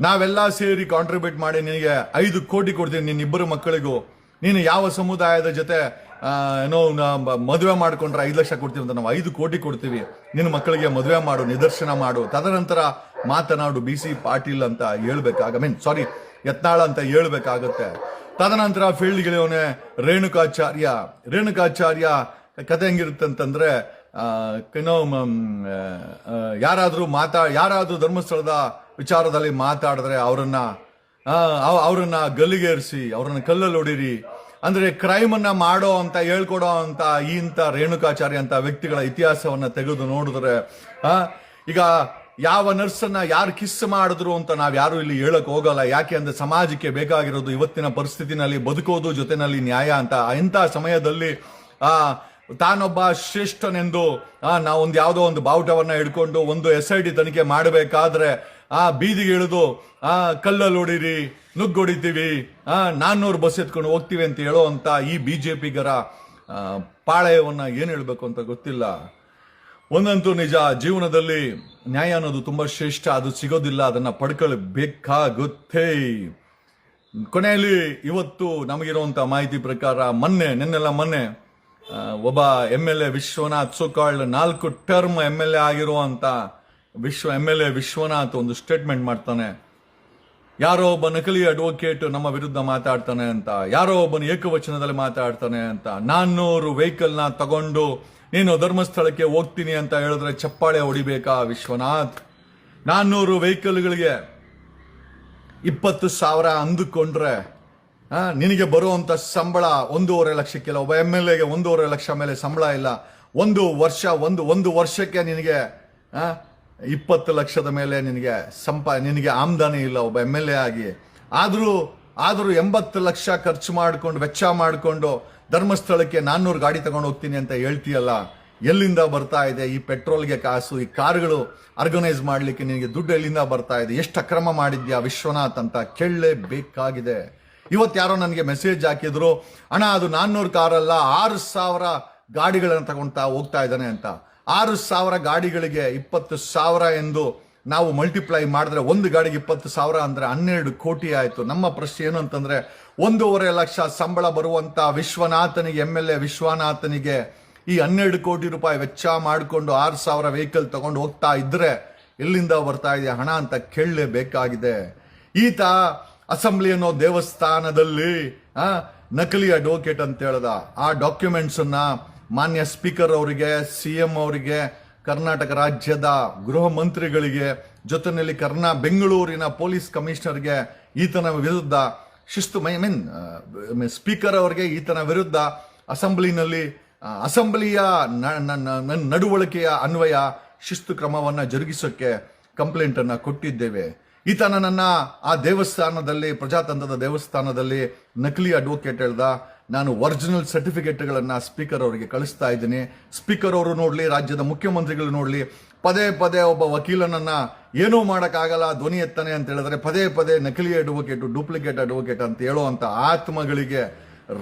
ನಾವೆಲ್ಲ ಸೇರಿ ಕಾಂಟ್ರಿಬ್ಯೂಟ್ ಮಾಡಿ ನಿನಗೆ ಐದು ಕೋಟಿ ಕೊಡ್ತೀನಿ ನಿನ್ನಿಬ್ಬರು ಮಕ್ಕಳಿಗೂ. ನೀನು ಯಾವ ಸಮುದಾಯದ ಜೊತೆ ಏನೋ ಮದುವೆ ಮಾಡ್ಕೊಂಡ್ರೆ ಐದು ಲಕ್ಷ ಕೊಡ್ತೀವಿ ಅಂತ ನಾವು ಐದು ಕೋಟಿ ಕೊಡ್ತೀವಿ. ನಿನ್ನ ಮಕ್ಕಳಿಗೆ ಮದುವೆ ಮಾಡು, ನಿದರ್ಶನ ಮಾಡು. ತದನಂತರ ಮಾತನಾಡು, ಬಿ ಸಿ ಪಾಟೀಲ್ ಅಂತ ಹೇಳ್ಬೇಕಾಗ ಮೀನ್ ಸಾರಿ ಯತ್ನಾಳ ಅಂತ ಹೇಳ್ಬೇಕಾಗತ್ತೆ. ತದನಂತರ ಫೀಲ್ಡ್ ಗೆಳೆಯವನೇ ರೇಣುಕಾಚಾರ್ಯ. ರೇಣುಕಾಚಾರ್ಯ ಕತೆ ಹೆಂಗಿರುತ್ತೆ ಅಂತಂದ್ರೆ ಏನೋ ಯಾರಾದರೂ ಮಾತಾ, ಯಾರಾದರೂ ಧರ್ಮಸ್ಥಳದ ವಿಚಾರದಲ್ಲಿ ಮಾತಾಡಿದ್ರೆ ಅವರನ್ನ ಅವರನ್ನ ಅವ್- ಅವ್ರನ್ನ ಗಲ್ಲಿಗೇರಿಸಿ, ಅವ್ರನ್ನ ಕಲ್ಲಲ್ಲಿ ಹೊಡೀರಿ ಅಂದ್ರೆ ಕ್ರೈಮ್ ಅನ್ನ ಮಾಡೋ ಅಂತ ಹೇಳ್ಕೊಡೋ ಅಂತ ಇಂಥ ರೇಣುಕಾಚಾರ್ಯ ಅಂತ ವ್ಯಕ್ತಿಗಳ ಇತಿಹಾಸವನ್ನ ತೆಗೆದು ನೋಡಿದ್ರೆ ಆ, ಈಗ ಯಾವ ನರ್ಸನ್ನ ಯಾರು ಕಿಸ್ ಮಾಡಿದ್ರು ಅಂತ ನಾವು ಯಾರು ಇಲ್ಲಿ ಹೇಳಕ್ ಹೋಗಲ್ಲ. ಯಾಕೆ ಅಂದ್ರೆ ಸಮಾಜಕ್ಕೆ ಬೇಕಾಗಿರೋದು ಇವತ್ತಿನ ಪರಿಸ್ಥಿತಿನಲ್ಲಿ ಬದುಕೋದು ಜೊತೆನಲ್ಲಿ ನ್ಯಾಯ ಅಂತ. ಇಂಥ ಸಮಯದಲ್ಲಿ ಆ ತಾನೊಬ್ಬ ಶ್ರೇಷ್ಠನೆಂದು ನಾವೊಂದು ಯಾವುದೋ ಒಂದು ಬಾವುಟವನ್ನ ಹಿಡ್ಕೊಂಡು ಒಂದು ಎಸ್ ಐ ಡಿ ತನಿಖೆ ಮಾಡಬೇಕಾದ್ರೆ ಆ ಬೀದಿಗೆ ಇಳಿದು, ಆ ಕಲ್ಲಲ್ಲಿ ಹೊಡೀರಿ ನುಗ್ಗೊಡಿತೀವಿ, ಆ ನಾನ್ನೂರು ಬಸ್ ಎತ್ಕೊಂಡು ಹೋಗ್ತೀವಿ ಅಂತ ಹೇಳೋ ಅಂತ ಈ ಪಿಗರ ಪಾಳಯವನ್ನು ಏನು ಹೇಳಬೇಕು ಅಂತ ಗೊತ್ತಿಲ್ಲ. ಒಂದಂತೂ ನಿಜ, ಜೀವನದಲ್ಲಿ ನ್ಯಾಯ ಅನ್ನೋದು ತುಂಬಾ ಶ್ರೇಷ್ಠ, ಅದು ಸಿಗೋದಿಲ್ಲ, ಅದನ್ನ ಪಡ್ಕೊಳ್ಬೇಕಾಗುತ್ತೆ. ಕೊನೆಯಲ್ಲಿ ಇವತ್ತು ನಮಗಿರುವಂಥ ಮಾಹಿತಿ ಪ್ರಕಾರ ಮೊನ್ನೆ, ನಿನ್ನೆಲ್ಲ ಮೊನ್ನೆ ಒಬ್ಬ ಎಂ ಎಲ್ ಎ ವಿಶ್ವನಾಥ್ ಸುಕಾಳ್ ನಾಲ್ಕು ಟರ್ಮ್ ಎಂ ಎಲ್ ಎ ಆಗಿರುವಂತ ವಿಶ್ವ ಎಂ ಎಲ್ ಎ ವಿಶ್ವನಾಥ್ ಒಂದು ಸ್ಟೇಟ್ಮೆಂಟ್ ಮಾಡ್ತಾನೆ. ಯಾರೋ ಒಬ್ಬ ನಕಲಿ ಅಡ್ವೊಕೇಟ್ ನಮ್ಮ ವಿರುದ್ಧ ಮಾತಾಡ್ತಾನೆ ಅಂತ, ಯಾರೋ ಒಬ್ಬನು ಏಕವಚನದಲ್ಲಿ ಮಾತಾಡ್ತಾನೆ ಅಂತ, ನಾನ್ನೂರು ವೆಹಿಕಲ್ನ ತಗೊಂಡು ನೀನು ಧರ್ಮಸ್ಥಳಕ್ಕೆ ಹೋಗ್ತೀನಿ ಅಂತ ಹೇಳಿದ್ರೆ ಚಪ್ಪಾಳೆ ಹೊಡಿಬೇಕಾ ವಿಶ್ವನಾಥ್? ನಾನ್ನೂರು ವೆಹಿಕಲ್ಗಳಿಗೆ ಇಪ್ಪತ್ತು ಸಾವಿರ ಅಂದುಕೊಂಡ್ರೆ ನಿನಗೆ ಬರುವಂತ ಸಂಬಳ ಒಂದೂವರೆ ಲಕ್ಷಕ್ಕಿಲ್ಲ ಒಬ್ಬ ಎಂ ಎಲ್ ಎಗೆ ಒಂದೂವರೆ ಲಕ್ಷ ಮೇಲೆ ಸಂಬಳ ಇಲ್ಲ. ಒಂದು ವರ್ಷ, ಒಂದು ಒಂದು ವರ್ಷಕ್ಕೆ ನಿನಗೆ ಇಪ್ಪತ್ತು ಲಕ್ಷದ ಮೇಲೆ ನಿನಗೆ ಸಂಪ, ನಿನಗೆ ಆಮ್ದಾನಿ ಇಲ್ಲ, ಒಬ್ಬ ಎಂ ಎಲ್ ಎ ಆಗಿ. ಆದರೂ ಆದರೂ ಎಂಬತ್ತು ಲಕ್ಷ ಖರ್ಚು ಮಾಡಿಕೊಂಡು, ವೆಚ್ಚ ಮಾಡಿಕೊಂಡು ಧರ್ಮಸ್ಥಳಕ್ಕೆ ನಾನ್ನೂರು ಗಾಡಿ ತಗೊಂಡು ಹೋಗ್ತೀನಿ ಅಂತ ಹೇಳ್ತೀಯಲ್ಲ, ಎಲ್ಲಿಂದ ಬರ್ತಾ ಇದೆ? ಈ ಪೆಟ್ರೋಲ್ಗೆ ಕಾಸು, ಈ ಕಾರುಗಳು ಆರ್ಗನೈಸ್ ಮಾಡಲಿಕ್ಕೆ ನಿನಗೆ ದುಡ್ಡು ಎಲ್ಲಿಂದ ಬರ್ತಾ ಇದೆ? ಎಷ್ಟು ಅಕ್ರಮ ಮಾಡಿದ್ಯಾ ವಿಶ್ವನಾಥ್ ಅಂತ ಕೇಳಲೇಬೇಕಾಗಿದೆ. ಇವತ್ತು ಯಾರೋ ನನಗೆ ಮೆಸೇಜ್ ಹಾಕಿದ್ರು, ಅಣ್ಣ, ಅದು ನಾನ್ನೂರು ಕಾರಲ್ಲ, ಆರು ಸಾವಿರ ಗಾಡಿಗಳನ್ನು ತಗೊಂತಾ ಹೋಗ್ತಾ ಇದ್ದಾನೆ ಅಂತ. ಆರು ಸಾವಿರ ಗಾಡಿಗಳಿಗೆ ಇಪ್ಪತ್ತು ಸಾವಿರ ಎಂದು ನಾವು ಮಲ್ಟಿಪ್ಲೈ ಮಾಡಿದ್ರೆ ಒಂದು ಗಾಡಿಗೆ ಇಪ್ಪತ್ತು ಸಾವಿರ ಅಂದ್ರೆ ಹನ್ನೆರಡು ಕೋಟಿ ಆಯಿತು. ನಮ್ಮ ಪ್ರಶ್ನೆ ಏನು ಅಂತಂದ್ರೆ, ಒಂದೂವರೆ ಲಕ್ಷ ಸಂಬಳ ಬರುವಂತ ವಿಶ್ವನಾಥನಿಗೆ ಎಂ ಎಲ್ ಎ ವಿಶ್ವನಾಥನಿಗೆ ಈ ಹನ್ನೆರಡು ಕೋಟಿ ರೂಪಾಯಿ ವೆಚ್ಚ ಮಾಡಿಕೊಂಡು ಆರು ಸಾವಿರ ವೆಹಿಕಲ್ ತಗೊಂಡು ಹೋಗ್ತಾ ಇದ್ದರೆ ಎಲ್ಲಿಂದ ಬರ್ತಾ ಇದೆ ಹಣ ಅಂತ ಕೇಳಲೇಬೇಕಾಗಿದೆ. ಈತ ಅಸೆಂಬ್ಲಿ ಅನ್ನೋ ದೇವಸ್ಥಾನದಲ್ಲಿ ನಕಲಿ ಅಡ್ವೊಕೇಟ್ ಅಂತ ಹೇಳ್ದ. ಆ ಡಾಕ್ಯುಮೆಂಟ್ಸನ್ನು ಮಾನ್ಯ ಸ್ಪೀಕರ್ ಅವರಿಗೆ ಸಿಎಂ ಅವರಿಗೆ, ಕರ್ನಾಟಕ ರಾಜ್ಯದ ಗೃಹ ಮಂತ್ರಿಗಳಿಗೆ, ಜೊತೆಯಲ್ಲಿ ಕರ್ನಾ ಬೆಂಗಳೂರಿನ ಪೊಲೀಸ್ ಕಮಿಷನರ್ಗೆ ಈತನ ವಿರುದ್ಧ ಶಿಸ್ತು, ಮೈ, ಮೀನ್ ಸ್ಪೀಕರ್ ಅವರಿಗೆ ಈತನ ವಿರುದ್ಧ ಅಸೆಂಬ್ಲಿನಲ್ಲಿ ಅಸೆಂಬ್ಲಿಯ ನಡವಳಿಕೆಯ ಅನ್ವಯ ಶಿಸ್ತು ಕ್ರಮವನ್ನು ಜರುಗಿಸೋಕ್ಕೆ ಕಂಪ್ಲೇಂಟ್ ಅನ್ನ ಕೊಟ್ಟಿದ್ದೇವೆ. ಈತನ ನನ್ನ ಆ ದೇವಸ್ಥಾನದಲ್ಲಿ, ಪ್ರಜಾತಂತ್ರದ ದೇವಸ್ಥಾನದಲ್ಲಿ ನಕಲಿ ಅಡ್ವೊಕೇಟ್ ಹೇಳ್ದ ನಾನು ಒರಿಜಿನಲ್ ಸರ್ಟಿಫಿಕೇಟ್ಗಳನ್ನು ಸ್ಪೀಕರ್ ಅವರಿಗೆ ಕಳಿಸ್ತಾ ಇದ್ದೀನಿ. ಸ್ಪೀಕರ್ ಅವರು ನೋಡಲಿ, ರಾಜ್ಯದ ಮುಖ್ಯಮಂತ್ರಿಗಳು ನೋಡಲಿ, ಪದೇ ಪದೇ ಒಬ್ಬ ವಕೀಲನನ್ನು ಏನೂ ಮಾಡೋಕ್ಕಾಗಲ್ಲ, ಧ್ವನಿ ಎತ್ತಾನೆ ಅಂತ ಹೇಳಿದ್ರೆ ಪದೇ ಪದೇ ನಕಲಿ ಅಡ್ವೊಕೇಟು ಡೂಪ್ಲಿಕೇಟ್ ಅಡ್ವೊಕೇಟ್ ಅಂತ ಹೇಳುವಂಥ ಆತ್ಮಗಳಿಗೆ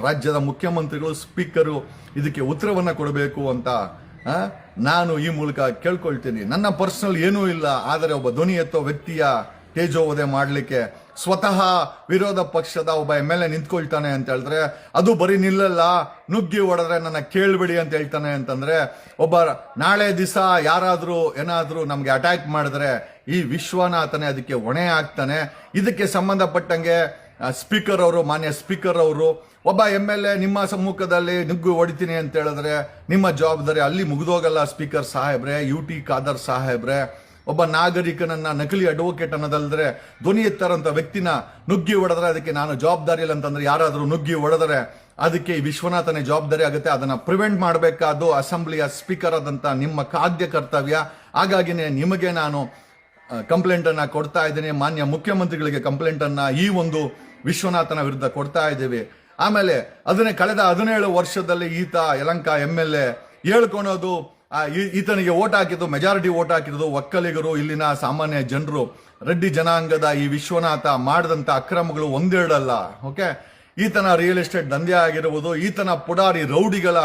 ರಾಜ್ಯದ ಮುಖ್ಯಮಂತ್ರಿಗಳು ಸ್ಪೀಕರು ಇದಕ್ಕೆ ಉತ್ತರವನ್ನು ಕೊಡಬೇಕು ಅಂತ ನಾನು ಈ ಮೂಲಕ ಕೇಳ್ಕೊಳ್ತೀನಿ. ನನ್ನ ಪರ್ಸನಲ್ ಏನೂ ಇಲ್ಲ, ಆದರೆ ಒಬ್ಬ ಧ್ವನಿ ಎತ್ತೋ ವ್ಯಕ್ತಿಯ ತೇಜೋವಧೆ ಮಾಡಲಿಕ್ಕೆ ಸ್ವತಃ ವಿರೋಧ ಪಕ್ಷದ ಒಬ್ಬ ಎಂ ಎಲ್ ಎ ನಿಂತ್ಕೊಳ್ತಾನೆ ಅಂತ ಹೇಳಿದ್ರೆ ಅದು ಬರೀ ನಿಲ್ಲಲ್ಲ, ನುಗ್ಗಿ ಹೊಡೆದ್ರೆ ನನ್ನ ಕೇಳ್ಬಿಡಿ ಅಂತ ಹೇಳ್ತಾನೆ ಅಂತಂದ್ರೆ, ಒಬ್ಬ ನಾಳೆ ದಿವಸ ಯಾರಾದರೂ ಏನಾದರೂ ನಮಗೆ ಅಟ್ಯಾಕ್ ಮಾಡಿದ್ರೆ ಈ ವಿಶ್ವನಾಥನೇ ಅದಕ್ಕೆ ಹೊಣೆ ಆಗ್ತಾನೆ. ಇದಕ್ಕೆ ಸಂಬಂಧಪಟ್ಟಂಗೆ ಸ್ಪೀಕರ್ ಅವರು, ಮಾನ್ಯ ಸ್ಪೀಕರ್ ಅವರು, ಒಬ್ಬ ಎಂ ಎಲ್ ಎ ನಿಮ್ಮ ಸಮ್ಮುಖದಲ್ಲಿ ನುಗ್ಗು ಹೊಡಿತೀನಿ ಅಂತ ಹೇಳಿದ್ರೆ, ನಿಮ್ಮ ಜವಾಬ್ದಾರಿ ಅಲ್ಲಿ ಮುಗಿದೋಗಲ್ಲ ಸ್ಪೀಕರ್ ಸಾಹೇಬ್ರೆ ಯು ಟಿ ಖಾದರ್ ಸಾಹೇಬ್ರೆ. ಒಬ್ಬ ನಾಗರಿಕನನ್ನ ನಕಲಿ ಅಡ್ವೊಕೇಟ್ ಅನ್ನೋದಲ್ದ್ರೆ ಧ್ವನಿ ಎತ್ತಾರಂತ ವ್ಯಕ್ತಿನ ನುಗ್ಗಿ ಹೊಡೆದ್ರೆ ಅದಕ್ಕೆ ನಾನು ಜವಾಬ್ದಾರಿ ಇಲ್ಲ ಅಂತಂದ್ರೆ ಯಾರಾದರೂ ನುಗ್ಗಿ ಹೊಡೆದ್ರೆ ಅದಕ್ಕೆ ವಿಶ್ವನಾಥನೇ ಜವಾಬ್ದಾರಿ ಆಗುತ್ತೆ. ಅದನ್ನ ಪ್ರಿವೆಂಟ್ ಮಾಡಬೇಕಾದ್ದು ಅಸೆಂಬ್ಲಿಯ ಸ್ಪೀಕರ್ ಆದಂತ ನಿಮ್ಮ ಖಾದ್ಯ ಕರ್ತವ್ಯ. ಹಾಗಾಗಿನೇ ನಿಮಗೆ ನಾನು ಕಂಪ್ಲೇಂಟ್ ಅನ್ನ ಕೊಡ್ತಾ ಇದ್ದೀನಿ. ಮಾನ್ಯ ಮುಖ್ಯಮಂತ್ರಿಗಳಿಗೆ ಕಂಪ್ಲೇಂಟ್ ಅನ್ನ ಈ ಒಂದು ವಿಶ್ವನಾಥನ ವಿರುದ್ಧ ಕೊಡ್ತಾ ಇದ್ದೀವಿ. ಆಮೇಲೆ ಅದನ್ನೇ ಕಳೆದ ಹದಿನೇಳು ವರ್ಷದಲ್ಲಿ ಈತ ಯಲಂಕ ಎಂ ಎಲ್ ಎ ಹೇಳ್ಕೊಳೋದು ಈತನಿಗೆ ಓಟ್ ಹಾಕಿದ್ದು ಮೆಜಾರಿಟಿ ಓಟ್ ಹಾಕಿದ್ದು ಒಕ್ಕಲಿಗರು, ಇಲ್ಲಿನ ಸಾಮಾನ್ಯ ಜನರು. ರೆಡ್ಡಿ ಜನಾಂಗದ ಈ ವಿಶ್ವನಾಥ ಮಾಡಿದಂತ ಅಕ್ರಮಗಳು ಒಂದೆರಡಲ್ಲ, ಓಕೆ? ಈತನ ರಿಯಲ್ ಎಸ್ಟೇಟ್ ದಂಧೆ ಆಗಿರ್ಬೋದು, ಈತನ ಪುಡಾರಿ ರೌಡಿಗಳ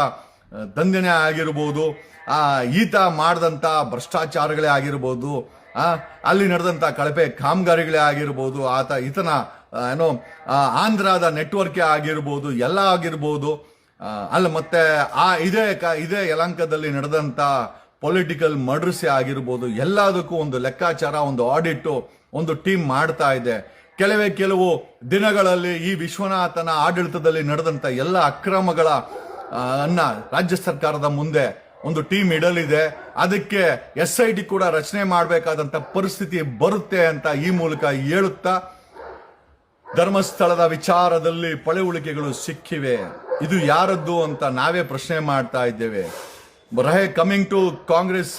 ದಂಧೆನೇ ಆಗಿರ್ಬೋದು, ಆ, ಈತ ಮಾಡಿದಂತ ಭ್ರಷ್ಟಾಚಾರಗಳೇ ಆಗಿರ್ಬೋದು, ಆ, ಅಲ್ಲಿ ನಡೆದಂತ ಕಳಪೆ ಕಾಮಗಾರಿಗಳೇ ಆಗಿರ್ಬೋದು, ಆತ, ಈತನ ಏನೋ ಆಂಧ್ರದ ನೆಟ್ವರ್ಕೇ ಆಗಿರ್ಬೋದು, ಎಲ್ಲ ಆಗಿರ್ಬೋದು ಅಲ್ಲ, ಮತ್ತೆ ಆ ಇದೇ ಇದೇ ಯಲಂಕದಲ್ಲಿ ನಡೆದಂತ ಪೊಲಿಟಿಕಲ್ ಮರ್ಡರ್ಸೇ ಆಗಿರ್ಬೋದು, ಎಲ್ಲದಕ್ಕೂ ಒಂದು ಲೆಕ್ಕಾಚಾರ, ಒಂದು ಆಡಿಟ್ ಒಂದು ಟೀಮ್ ಮಾಡ್ತಾ ಇದೆ. ಕೆಲವೇ ಕೆಲವು ದಿನಗಳಲ್ಲಿ ಈ ವಿಶ್ವನಾಥನ ಆಡಳಿತದಲ್ಲಿ ನಡೆದಂತ ಎಲ್ಲ ಅಕ್ರಮಗಳ ಅನ್ನ ರಾಜ್ಯ ಸರ್ಕಾರದ ಮುಂದೆ ಒಂದು ಟೀಮ್ ಇಡಲಿದೆ. ಅದಕ್ಕೆ ಎಸ್ ಐ ಟಿ ಕೂಡ ರಚನೆ ಮಾಡಬೇಕಾದಂತ ಪರಿಸ್ಥಿತಿ ಬರುತ್ತೆ ಅಂತ ಈ ಮೂಲಕ ಹೇಳುತ್ತಾ, ಧರ್ಮಸ್ಥಳದ ವಿಚಾರದಲ್ಲಿ ಪಳೆಯುಳಿಕೆಗಳು ಸಿಕ್ಕಿವೆ. ಇದು ಯಾರದ್ದು ಅಂತ ನಾವೇ ಪ್ರಶ್ನೆ ಮಾಡ್ತಾ ಇದ್ದೇವೆ. ರಹೆ ಕಮಿಂಗ್ ಟು ಕಾಂಗ್ರೆಸ್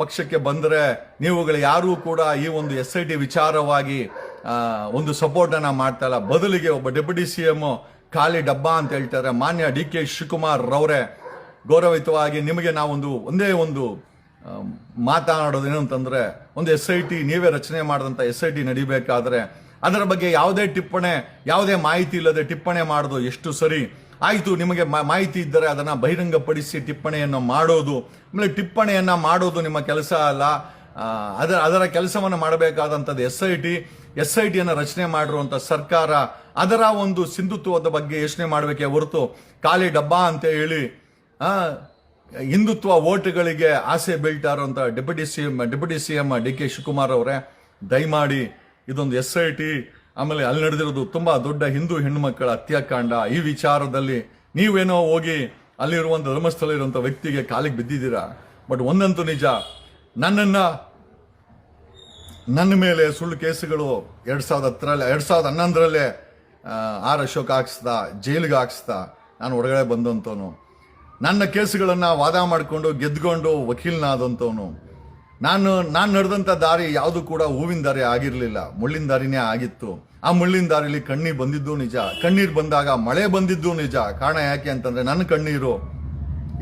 ಪಕ್ಷಕ್ಕೆ ಬಂದರೆ ನೀವುಗಳು ಯಾರೂ ಕೂಡ ಈ ಒಂದು ಎಸ್ ಐ ಟಿ ವಿಚಾರವಾಗಿ ಒಂದು ಸಪೋರ್ಟ್ ಅನ್ನ ಮಾಡ್ತಾ ಇಲ್ಲ. ಬದಲಿಗೆ ಒಬ್ಬ ಡೆಪ್ಯೂಟಿ ಸಿ ಎಂ ಖಾಲಿ ಡಬ್ಬಾ ಅಂತ ಹೇಳ್ತಾರೆ. ಮಾನ್ಯ ಡಿ ಕೆ ಶಿವಕುಮಾರ್ ರವರೇ ಗೌರವಿತವಾಗಿ ನಿಮಗೆ ನಾವೊಂದು, ಒಂದೇ ಒಂದು ಮಾತನಾಡೋದು ಏನು ಅಂತಂದ್ರೆ ಒಂದು ಎಸ್ ಐ ಟಿ ನೀವೇ ರಚನೆ ಮಾಡಿದಂತ ಎಸ್ ಐ ಟಿ ನಡಿಬೇಕಾದ್ರೆ ಅದರ ಬಗ್ಗೆ ಯಾವುದೇ ಟಿಪ್ಪಣೆ, ಯಾವುದೇ ಮಾಹಿತಿ ಇಲ್ಲದೆ ಟಿಪ್ಪಣೆ ಮಾಡೋದು ಎಷ್ಟು ಸರಿ? ಆಯಿತು, ನಿಮಗೆ ಮಾಹಿತಿ ಇದ್ದರೆ ಅದನ್ನು ಬಹಿರಂಗಪಡಿಸಿ ಟಿಪ್ಪಣಿಯನ್ನು ಮಾಡೋದು. ಆಮೇಲೆ ಟಿಪ್ಪಣಿಯನ್ನು ಮಾಡೋದು ನಿಮ್ಮ ಕೆಲಸ ಅಲ್ಲ. ಅದರ ಅದರ ಕೆಲಸವನ್ನು ಮಾಡಬೇಕಾದಂಥದ್ದು S I T. S I ಟಿಯನ್ನು ರಚನೆ ಮಾಡಿರುವಂಥ ಸರ್ಕಾರ ಅದರ ಒಂದು ಸಿಂಧುತ್ವದ ಬಗ್ಗೆ ಯೋಚನೆ ಮಾಡಬೇಕೇ ಹೊರತು ಖಾಲಿ ಡಬ್ಬ ಅಂತ ಹೇಳಿ ಹಿಂದುತ್ವ ಓಟ್ಗಳಿಗೆ ಆಸೆ ಬೀಳ್ತಾ ಇರುವಂತ deputy C M, deputy C M D K Shivakumar ಅವರೇ, ದಯಮಾಡಿ ಇದೊಂದು ಎಸ್ ಐ ಟಿ. ಆಮೇಲೆ ಅಲ್ಲಿ ನಡೆದಿರೋದು ತುಂಬಾ ದೊಡ್ಡ ಹಿಂದೂ ಹೆಣ್ಣುಮಕ್ಕಳ ಹತ್ಯಾಕಾಂಡ. ಈ ವಿಚಾರದಲ್ಲಿ ನೀವೇನೋ ಹೋಗಿ ಅಲ್ಲಿರುವಂತ ಧರ್ಮಸ್ಥಳ ಇರುವಂಥ ವ್ಯಕ್ತಿಗೆ ಕಾಲಿಗೆ ಬಿದ್ದಿದ್ದೀರಾ? ಬಟ್ ಒಂದಂತೂ ನಿಜ, ನನ್ನನ್ನು ನನ್ನ ಮೇಲೆ ಸುಳ್ಳು ಕೇಸುಗಳು ಎರಡು ಸಾವಿರದ ಹತ್ತರಲ್ಲಿ, ಎರಡು ಸಾವಿರದ ಹನ್ನೊಂದರಲ್ಲೇ ಆರ್ ಅಶೋಕ್ ಹಾಕ್ಸ್ದ, ಜೈಲಿಗೆ ಹಾಕ್ಸ್ದ, ನಾನು ಹೊರಗಡೆ ಬಂದಂತವನು. ನನ್ನ ಕೇಸುಗಳನ್ನ ವಾದ ಮಾಡಿಕೊಂಡು ಗೆದ್ಕೊಂಡು ವಕೀಲನಾದಂಥವನು ನಾನು ನಾನು ನಡೆದಂಥ ದಾರಿ ಯಾವುದು ಕೂಡ ಹೂವಿನ ದಾರಿ ಆಗಿರಲಿಲ್ಲ. ಮುಳ್ಳಿನ ದಾರಿನೇ ಆಗಿತ್ತು. ಆ ಮುಳ್ಳಿನ ದಾರಿಲಿ ಕಣ್ಣೀರು ಬಂದಿದ್ದು ನಿಜ. ಕಣ್ಣೀರು ಬಂದಾಗ ಮಳೆ ಬಂದಿದ್ದು ನಿಜ. ಕಾರಣ ಯಾಕೆ ಅಂತಂದರೆ ನನ್ನ ಕಣ್ಣೀರು